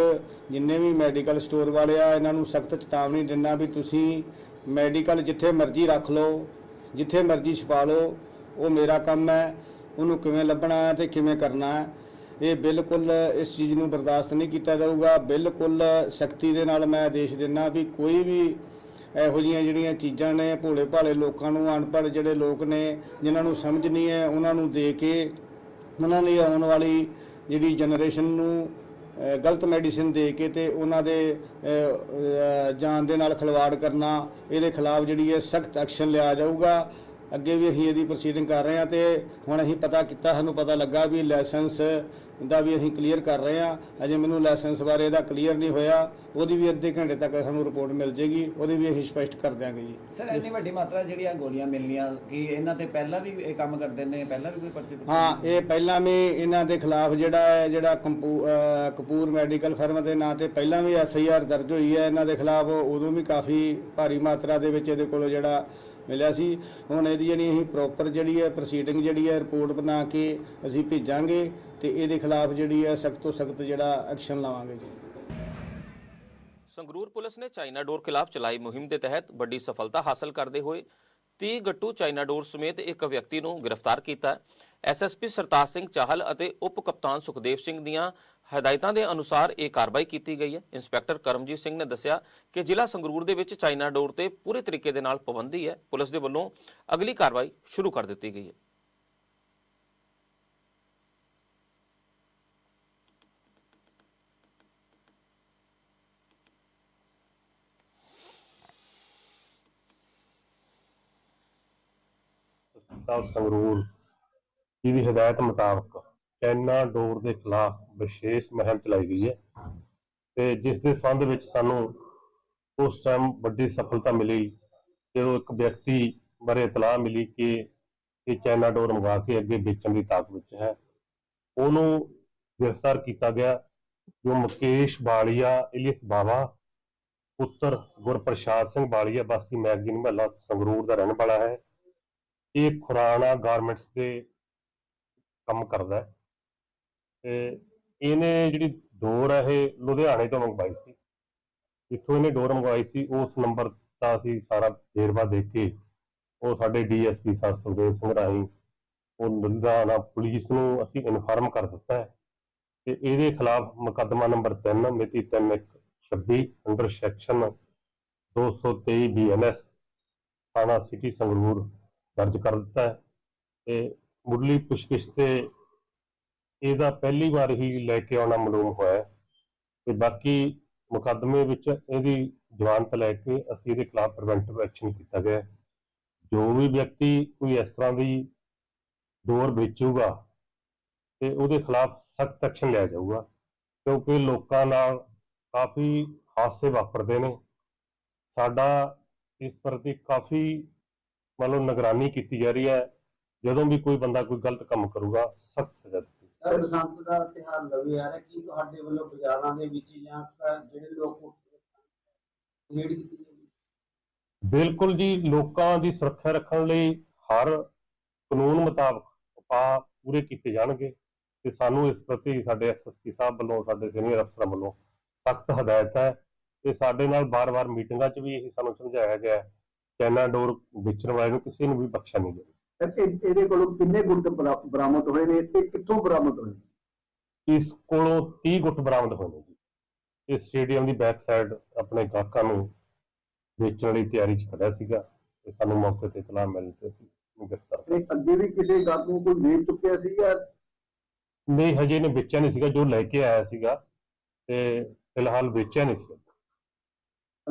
Speaker 3: ਜਿੰਨੇ ਵੀ ਮੈਡੀਕਲ ਸਟੋਰ ਵਾਲੇ ਆ, ਇਹਨਾਂ ਨੂੰ ਸਖਤ ਚੇਤਾਵਨੀ ਦਿੰਦਾ ਵੀ ਤੁਸੀਂ ਮੈਡੀਕਲ ਜਿੱਥੇ ਮਰਜ਼ੀ ਰੱਖ ਲਓ, ਜਿੱਥੇ ਮਰਜ਼ੀ ਛਪਾ ਲਓ, ਉਹ ਮੇਰਾ ਕੰਮ ਹੈ, ਉਹਨੂੰ ਕਿਵੇਂ ਲੱਭਣਾ ਹੈ ਤੇ ਕਿਵੇਂ ਕਰਨਾ ਹੈ। ਇਹ ਬਿਲਕੁਲ ਇਸ ਚੀਜ਼ ਨੂੰ ਬਰਦਾਸ਼ਤ ਨਹੀਂ ਕੀਤਾ ਜਾਊਗਾ। ਬਿਲਕੁਲ ਸਖਤੀ ਦੇ ਨਾਲ ਮੈਂ ਆਦੇਸ਼ ਦਿੰਦਾ ਵੀ ਕੋਈ ਵੀ ਇਹੋ ਜਿਹੀਆਂ ਜਿਹੜੀਆਂ ਚੀਜ਼ਾਂ ਨੇ ਭੋਲੇ ਭਾਲੇ ਲੋਕਾਂ ਨੂੰ, ਅਨਪੜ੍ਹ ਜਿਹੜੇ ਲੋਕ ਨੇ, ਜਿਨ੍ਹਾਂ ਨੂੰ ਸਮਝ ਨਹੀਂ ਹੈ, ਉਹਨਾਂ ਨੂੰ ਦੇ ਕੇ ਉਹਨਾਂ ਲਈ ਆਉਣ ਵਾਲੀ ਜਿਹੜੀ ਜਨਰੇਸ਼ਨ ਨੂੰ ਗਲਤ ਮੈਡੀਸਿਨ ਦੇ ਕੇ ਤੇ ਉਹਨਾਂ ਦੇ ਜਾਨ ਦੇ ਨਾਲ ਖਿਲਵਾੜ ਕਰਨਾ, ਇਹਦੇ ਖਿਲਾਫ ਜਿਹੜੀ ਹੈ ਸਖਤ ਐਕਸ਼ਨ ਲਿਆ ਜਾਊਗਾ। ਅੱਗੇ ਵੀ ਅਸੀਂ ਇਹਦੀ ਪ੍ਰੋਸੀਡਿੰਗ ਕਰ ਰਹੇ ਹਾਂ ਤੇ ਹੁਣ ਅਸੀਂ ਪਤਾ ਕੀਤਾ ਸਾਨੂੰ ਪਤਾ ਲੱਗਾ ਵੀ ਲਾਇਸੈਂਸ ਦਾ ਵੀ ਅਸੀਂ ਕਲੀਅਰ ਕਰ ਰਹੇ ਹਾਂ। ਅਜੇ ਮੈਨੂੰ ਲਾਇਸੈਂਸ ਬਾਰੇ ਇਹਦਾ ਕਲੀਅਰ ਨਹੀਂ ਹੋਇਆ। ਉਹਦੀ ਵੀ ਅੱਧੇ ਘੰਟੇ ਤੱਕ ਸਾਨੂੰ ਰਿਪੋਰਟ ਮਿਲ ਜੇਗੀ ਉਹਦੀ ਵੀ ਅਸੀਂ ਸਪਸ਼ਟ ਕਰ ਦਿਆਂਗੇ ਜੀ।
Speaker 4: ਸਰ ਇੰਨੀ ਵੱਡੀ ਮਾਤਰਾ ਜਿਹੜੀਆਂ ਗੋਲੀਆਂ ਮਿਲਣੀਆਂ ਕੀ ਇਹਨਾਂ ਤੇ ਪਹਿਲਾਂ ਵੀ ਇਹ ਕੰਮ ਕਰਦੇ ਨੇ? ਪਹਿਲਾਂ ਵੀ ਕੋਈ ਪਰਚੇ
Speaker 3: ਹਾਂ ਇਹ ਪਹਿਲਾਂ ਵੀ ਇਹਨਾਂ ਦੇ ਖਿਲਾਫ ਜਿਹੜਾ ਹੈ ਜਿਹੜਾ ਕਪੂਰ ਮੈਡੀਕਲ ਫਰਮ ਦੇ ਨਾਂ ਤੇ ਪਹਿਲਾਂ ਵੀ ਐਫ ਆਈ ਆਰ ਦਰਜ ਹੋਈ ਹੈ। ਇਹਨਾਂ ਦੇ ਖਿਲਾਫ ਉਦੋਂ ਵੀ ਕਾਫੀ ਭਾਰੀ ਮਾਤਰਾ ਦੇ ਵਿੱਚ ਇਹਦੇ ਕੋਲੋਂ ਜਿਹੜਾ ਮਿਲਿਆ ਸੀ। ਹੁਣ ਇਹਦੀ ਜਿਹੜੀ ਅਸੀਂ ਪ੍ਰੋਪਰ ਜਿਹੜੀ ਹੈ ਪ੍ਰੋਸੀਡਿੰਗ ਜਿਹੜੀ ਹੈ ਰਿਪੋਰਟ ਬਣਾ ਕੇ ਅਸੀਂ ਭੇਜਾਂਗੇ ਤੇ ਇਹਦੇ ਖਿਲਾਫ ਜਿਹੜੀ ਹੈ ਸਖਤ ਤੋਂ ਸਖਤ ਜਿਹੜਾ ਐਕਸ਼ਨ ਲਵਾਂਗੇ ਜੀ।
Speaker 1: ਸੰਗਰੂਰ ਪੁਲਿਸ ਨੇ ਚਾਈਨਾ ਡੋਰ ਖਿਲਾਫ ਚਲਾਈ ਮੁਹਿੰਮ ਦੇ ਤਹਿਤ ਵੱਡੀ ਸਫਲਤਾ ਹਾਸਲ ਕਰਦੇ ਹੋਏ 30 ਗੱਟੂ ਚਾਈਨਾ ਡੋਰ ਸਮੇਤ ਇੱਕ ਵਿਅਕਤੀ ਨੂੰ ਗ੍ਰਿਫਤਾਰ ਕੀਤਾ। ਐਸਐਸਪੀ ਸਰਤਾਜ ਸਿੰਘ ਚਾਹਲ ਅਤੇ ਉਪ ਕਪਤਾਨ ਸੁਖਦੇਵ ਸਿੰਘ ਦੀਆਂ ਹਦਾਇਤਾਂ ਦੇ ਅਨੁਸਾਰ ਇਹ ਕਾਰਵਾਈ ਕੀਤੀ ਗਈ ਹੈ। ਇੰਸਪੈਕਟਰ ਕਰਮਜੀਤ ਸਿੰਘ ਨੇ ਦੱਸਿਆ ਕਿ ਜ਼ਿਲ੍ਹਾ ਸੰਗਰੂਰ ਦੇ ਵਿੱਚ ਚਾਈਨਾ ਡੋਰ ਤੇ ਪੂਰੇ ਤਰੀਕੇ ਦੇ ਨਾਲ ਪਾਬੰਦੀ ਹੈ। ਪੁਲਿਸ ਦੇ ਵੱਲੋਂ ਅਗਲੀ ਕਾਰਵਾਈ ਸ਼ੁਰੂ ਕਰ ਦਿੱਤੀ ਗਈ ਹੈ।
Speaker 11: ਸਾਹਿਬ ਸੰਗਰੂਰ ਜੀ ਦੀ ਹਦਾਇਤ ਮੁਤਾਬਕ ਚਾਈਨਾ ਡੋਰ ਦੇ ਖਿਲਾਫ ਵਿਸ਼ੇਸ਼ ਮੁਹਿੰਮ ਚਲਾਈ ਗਈ ਹੈ ਤੇ ਜਿਸ ਦੇ ਸੰਬੰਧ ਵਿੱਚ ਸਾਨੂੰ ਉਸ ਟਾਈਮ ਵੱਡੀ ਸਫਲਤਾ ਮਿਲੀ, ਜਦੋਂ ਇੱਕ ਵਿਅਕਤੀ ਬਾਰੇ ਇਤਲਾਹ ਮਿਲੀ ਕਿ ਇਹ ਚਾਈਨਾ ਡੋਰ ਮੰਗਾ ਕੇ ਅੱਗੇ ਵੇਚਣ ਦੀ ਤਾਕ ਵਿੱਚ ਹੈ, ਉਹਨੂੰ ਗ੍ਰਿਫਤਾਰ ਕੀਤਾ ਗਿਆ, ਜੋ ਮੁਕੇਸ਼ ਬਾਲੀਆ ਇਲੀਸ ਬਾਵਾ, ਪੁੱਤਰ ਗੁਰਪ੍ਰਸਾਦ ਸਿੰਘ ਬਾਲੀਆ ਬਾਸੀ ਮੈਗਜ਼ੀਨ ਮਹੱਲਾ ਸੰਗਰੂਰ ਦਾ ਰਹਿਣ ਵਾਲਾ ਹੈ। ਇਹ ਖੁਰਾਣਾ ਗਾਰਮੈਂਟਸ ਦੇ ਕੰਮ ਕਰਦਾ ਤੇ ਇਹਨੇ ਜਿਹੜੀ ਡੋਰ ਹੈ, ਇਹ ਲੁਧਿਆਣੇ ਤੋਂ ਮੰਗਵਾਈ ਸੀ। ਜਿੱਥੋਂ ਇਹਨੇ ਡੋਰ ਮੰਗਵਾਈ ਸੀ, ਉਸ ਨੰਬਰ ਦਾ ਅਸੀਂ ਸਾਰਾ ਵੇਰਵਾ ਦੇਖ ਕੇ ਉਹ ਸਾਡੇ ਡੀਐਸਪੀ ਸਰ ਸੁਖਦੇਵ ਸਿੰਘ ਰਾਹੀਂ ਉਹ ਲੁਧਿਆਣਾ ਪੁਲਿਸ ਨੂੰ ਅਸੀਂ ਇਨਫਾਰਮ ਕਰ ਦਿੱਤਾ ਹੈ ਤੇ ਇਹਦੇ ਖਿਲਾਫ ਮੁਕੱਦਮਾ ਨੰਬਰ 3 ਮਿਤੀ 3126 ਅੰਡਰ ਸੈਕਸ਼ਨ 223 ਬੀਐਨਐਸ ਥਾਣਾ ਸਿਟੀ ਸੰਗਰੂਰ ਦਰਜ ਕਰ ਦਿੱਤਾ ਹੈ। ਤੇ ਮੁੱਢਲੀ ਪੁੱਛਗਿੱਛ ਤੇ ਇਹਦਾ ਪਹਿਲੀ ਵਾਰ ਹੀ ਲੈ ਕੇ ਆਉਣਾ ਮਲੂਮ ਹੋਇਆ ਹੈ ਤੇ ਬਾਕੀ ਮੁਕੱਦਮੇ ਵਿੱਚ ਇਹਦੀ ਜ਼ਮਾਨਤ ਲੈ ਕੇ ਅਸੀਂ ਇਹਦੇ ਖਿਲਾਫ ਪ੍ਰੀਵੈਂਟਿਵ ਐਕਸ਼ਨ ਕੀਤਾ ਗਿਆ ਜੋ ਵੀ ਵਿਅਕਤੀ ਕੋਈ ਇਸ ਤਰ੍ਹਾਂ ਦੀ ਡੋਰ ਵੇਚੂਗਾ ਤੇ ਉਹਦੇ ਖਿਲਾਫ ਸਖਤ ਐਕਸ਼ਨ ਲਿਆ ਜਾਊਗਾ, ਕਿਉਂਕਿ ਲੋਕਾਂ ਨਾਲ ਕਾਫੀ ਹਾਦਸੇ ਵਾਪਰਦੇ ਨੇ। ਸਾਡਾ ਇਸ ਪ੍ਰਤੀ ਕਾਫੀ ਮਤਲਬ ਨਿਗਰਾਨੀ ਕੀਤੀ ਜਾ ਰਹੀ ਹੈ ਜਦੋਂ ਵੀ ਕੋਈ ਬੰਦਾ ਕੋਈ ਗਲਤ ਕੰਮ ਕਰੂਗਾ ਸਖਤ ਸਜ਼ਾ ਦਿੱਤੀ
Speaker 10: ਸਰ ਬਸੰਤ ਦਾ ਤਿਹਾਰ ਲਵੇ ਆ ਰਿਹਾ ਕੀ ਤੁਹਾਡੇ ਵੱਲੋਂ ਬਾਜ਼ਾਰਾਂ ਦੇ ਵਿੱਚ ਜਾਂ ਕ- ਜਿਹੜੇ ਲੋਕ ਰੇਡ ਕੀਤੀ ਜਾਂਦੀ
Speaker 11: ਬਿਲਕੁਲ ਜੀ ਲੋਕਾਂ ਦੀ ਸੁਰੱਖਿਆ ਰੱਖਣ ਲਈ ਹਰ ਕਾਨੂੰਨ ਮੁਤਾਬਕ ਉਪਾਅ ਪੂਰੇ ਕੀਤੇ ਜਾਣਗੇ ਤੇ ਸਾਨੂੰ ਇਸ ਪ੍ਰਤੀ ਸਾਡੇ ਐਸਐਸਪੀ ਸਾਹਿਬ ਵੱਲੋਂ ਸਾਡੇ ਸੀਨੀਅਰ ਅਫਸਰਾਂ ਵੱਲੋਂ ਸਖਤ ਹਦਾਇਤ ਹੈ ਤੇ ਸਾਡੇ ਨਾਲ ਬਾਰ-ਬਾਰ ਮੀਟਿੰਗਾਂ 'ਚ ਵੀ ਇਹੀ ਸਾਨੂੰ ਸਮਝਾਇਆ ਗਿਆ ਹੈ ਚਾਈਨਾ ਡੋਰ ਵੇਚਣ ਵਾਲੇ ਨੂੰ ਕਿਸੇ ਨੂੰ ਵੀ ਬਖਸ਼ਿਆ ਨਹੀਂ ਜਾਏਗਾ
Speaker 10: ਇਹਦੇ ਕੋਲੋਂ ਕਿੰਨੇ ਗੁੱਟ ਬਰਾਮਦ ਹੋਏ ਨੇ ਤੇ ਕਿੱਥੋਂ ਬਰਾਮਦ ਹੋਏ
Speaker 11: ਇਸ ਕੋਲੋਂ 30 ਗੁੱਟ ਬਰਾਮਦ ਹੋਏ ਨੇ ਜੀ। ਇਹ ਸਟੇਡੀਅਮ ਦੀ ਬੈਕ ਸਾਈਡ ਆਪਣੇ ਗਾਹਕਾਂ ਨੂੰ ਵੇਚਣ ਲਈ ਤਿਆਰੀ 'ਚ ਖੜਾ ਸੀਗਾ ਤੇ ਸਾਨੂੰ ਮੌਕੇ ਤੇ ਇਤਲਾਹ ਮਿਲੀ ਤੇ ਅਸੀਂ ਉਹਨੂੰ ਗ੍ਰਿਫਤਾਰ।
Speaker 10: ਅੱਗੇ ਵੀ ਕਿਸੇ ਗਾਹਕ ਨੂੰ ਕੋਈ ਵੇਚ ਚੁੱਕਿਆ ਸੀ ਜਾਂ
Speaker 11: ਨਹੀਂ ਹਜੇ ਨੇ ਵੇਚਿਆ ਨਹੀਂ ਸੀਗਾ ਜੋ ਲੈ ਕੇ ਆਇਆ ਸੀਗਾ ਤੇ ਫਿਲਹਾਲ ਵੇਚਿਆ ਨਹੀਂ ਸੀਗਾ।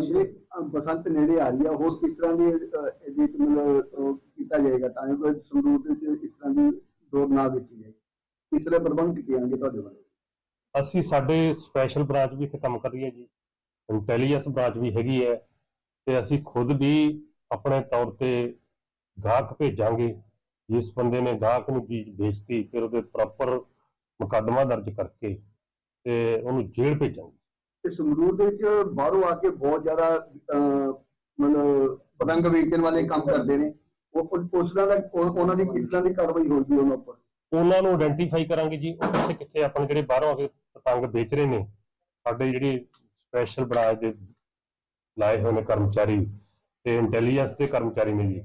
Speaker 10: ਅੰਦੇ ਬਸੰਤ ਨੇੜੇ ਆ ਰਹੀ ਆ ਹੋਰ ਕਿਸ ਤਰ੍ਹਾਂ ਦੀ ਅਹ, ਮਤਲਬ ਕੀਤਾ ਜਾਏਗਾ ਤਾਂ ਜੋ ਕੋਈ ਦੇ ਇਸ ਤਰ੍ਹਾਂ ਦੀ ਦੌਰ ਨਾ ਵੇਚੀ ਜਾਏ? ਕਿਸ ਪ੍ਰਬੰਧ ਕੀਤੇ ਜਾਣਗੇ ਤੁਹਾਡੇ ਵੱਲੋਂ?
Speaker 11: ਅਸੀਂ ਸਾਡੇ ਸਪੈਸ਼ਲ ਬ੍ਰਾਂਚ ਵੀ ਇੱਥੇ ਕੰਮ ਕਰ ਰਹੀ ਹੈ ਜੀ। ਇੰਟੈਲੀਜੈਂਸ ਬ੍ਰਾਂਚ ਵੀ ਹੈਗੀ ਹੈ ਤੇ ਅਸੀਂ ਖੁਦ ਵੀ ਆਪਣੇ ਤੌਰ ਤੇ ਗਾਹਕ ਭੇਜਾਂਗੇ। ਜਿਸ ਬੰਦੇ ਨੇ ਗਾਹਕ ਨੂੰ ਚੀਜ਼ ਵੇਚਤੀ ਫਿਰ ਉਹਦੇ ਪ੍ਰੋਪਰ ਮੁਕੱਦਮਾ ਦਰਜ ਕਰਕੇ ਤੇ ਉਹਨੂੰ ਜੇਲ੍ਹ ਭੇਜਾਂਗੇ।
Speaker 10: ਤੇ ਸੰਗਰੂਰ ਦੇ ਵਿੱਚ ਬਾਹਰੋਂ ਆ ਕੇ ਬਹੁਤ ਜ਼ਿਆਦਾ ਮਤਲਬ ਪਤੰਗ ਵੇਚਣ ਵਾਲੇ ਕੰਮ ਕਰਦੇ ਨੇ। ਉਹ ਉਸ ਤਰ੍ਹਾਂ ਦਾ ਉਹਨਾਂ ਦੀ ਕਿਸ ਤਰ੍ਹਾਂ ਦੀ ਕਾਰਵਾਈ ਹੋਊਗੀ ਉਹਨਾਂ ਉੱਪਰ?
Speaker 11: ਉਹਨਾਂ ਨੂੰ ਆਇਡੈਂਟੀਫਾਈ ਕਰਾਂਗੇ ਜੀ, ਉਹ ਕਿੱਥੇ ਕਿੱਥੇ ਆਪਣੇ ਜਿਹੜੇ ਬਾਹਰੋਂ ਆ ਕੇ ਪਤੰਗ ਵੇਚ ਰਹੇ ਨੇ। ਸਾਡੇ ਜਿਹੜੀ ਸਪੈਸ਼ਲ ਬ੍ਰਾਂਚ ਦੇ, ਲਾਏ ਹੋਏ ਨੇ ਕਰਮਚਾਰੀ ਤੇ ਇੰਟੈਲੀਜੈਂਸ ਦੇ ਕਰਮਚਾਰੀ ਨੇ ਜੀ।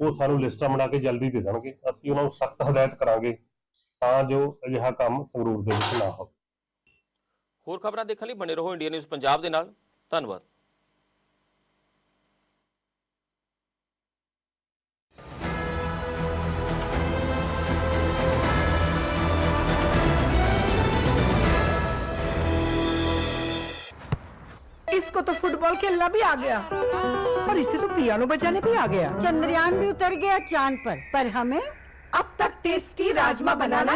Speaker 11: ਉਹ ਸਾਨੂੰ ਲਿਸਟਾਂ ਬਣਾ ਕੇ ਜਲਦੀ ਦੇ ਦੇਣਗੇ। ਅਸੀਂ ਉਹਨਾਂ ਨੂੰ ਸਖਤ ਹਦਾਇਤ ਕਰਾਂਗੇ ਤਾਂ ਜੋ ਅਜਿਹਾ ਕੰਮ ਸੰਗਰੂਰ ਦੇ ਵਿੱਚ ਨਾ ਹੋਵੇ।
Speaker 1: ਹੋਰ ਖਬਰਾਂ ਦੇਖਣ ਲਈ ਬਣੇ ਰਹੋ ਇੰਡੀਆ ਨਿਊਜ਼ ਪੰਜਾਬ ਦੇ ਨਾਲ ਧੰਨਵਾਦ
Speaker 12: इसको तो फुटबॉल खेलना भी आ गया और इसे तो पियानो बजाने भी आ गया
Speaker 6: चंद्रयान भी उतर गया चांद पर पर हमें
Speaker 12: अब तक टेस्टी राजमा बनाना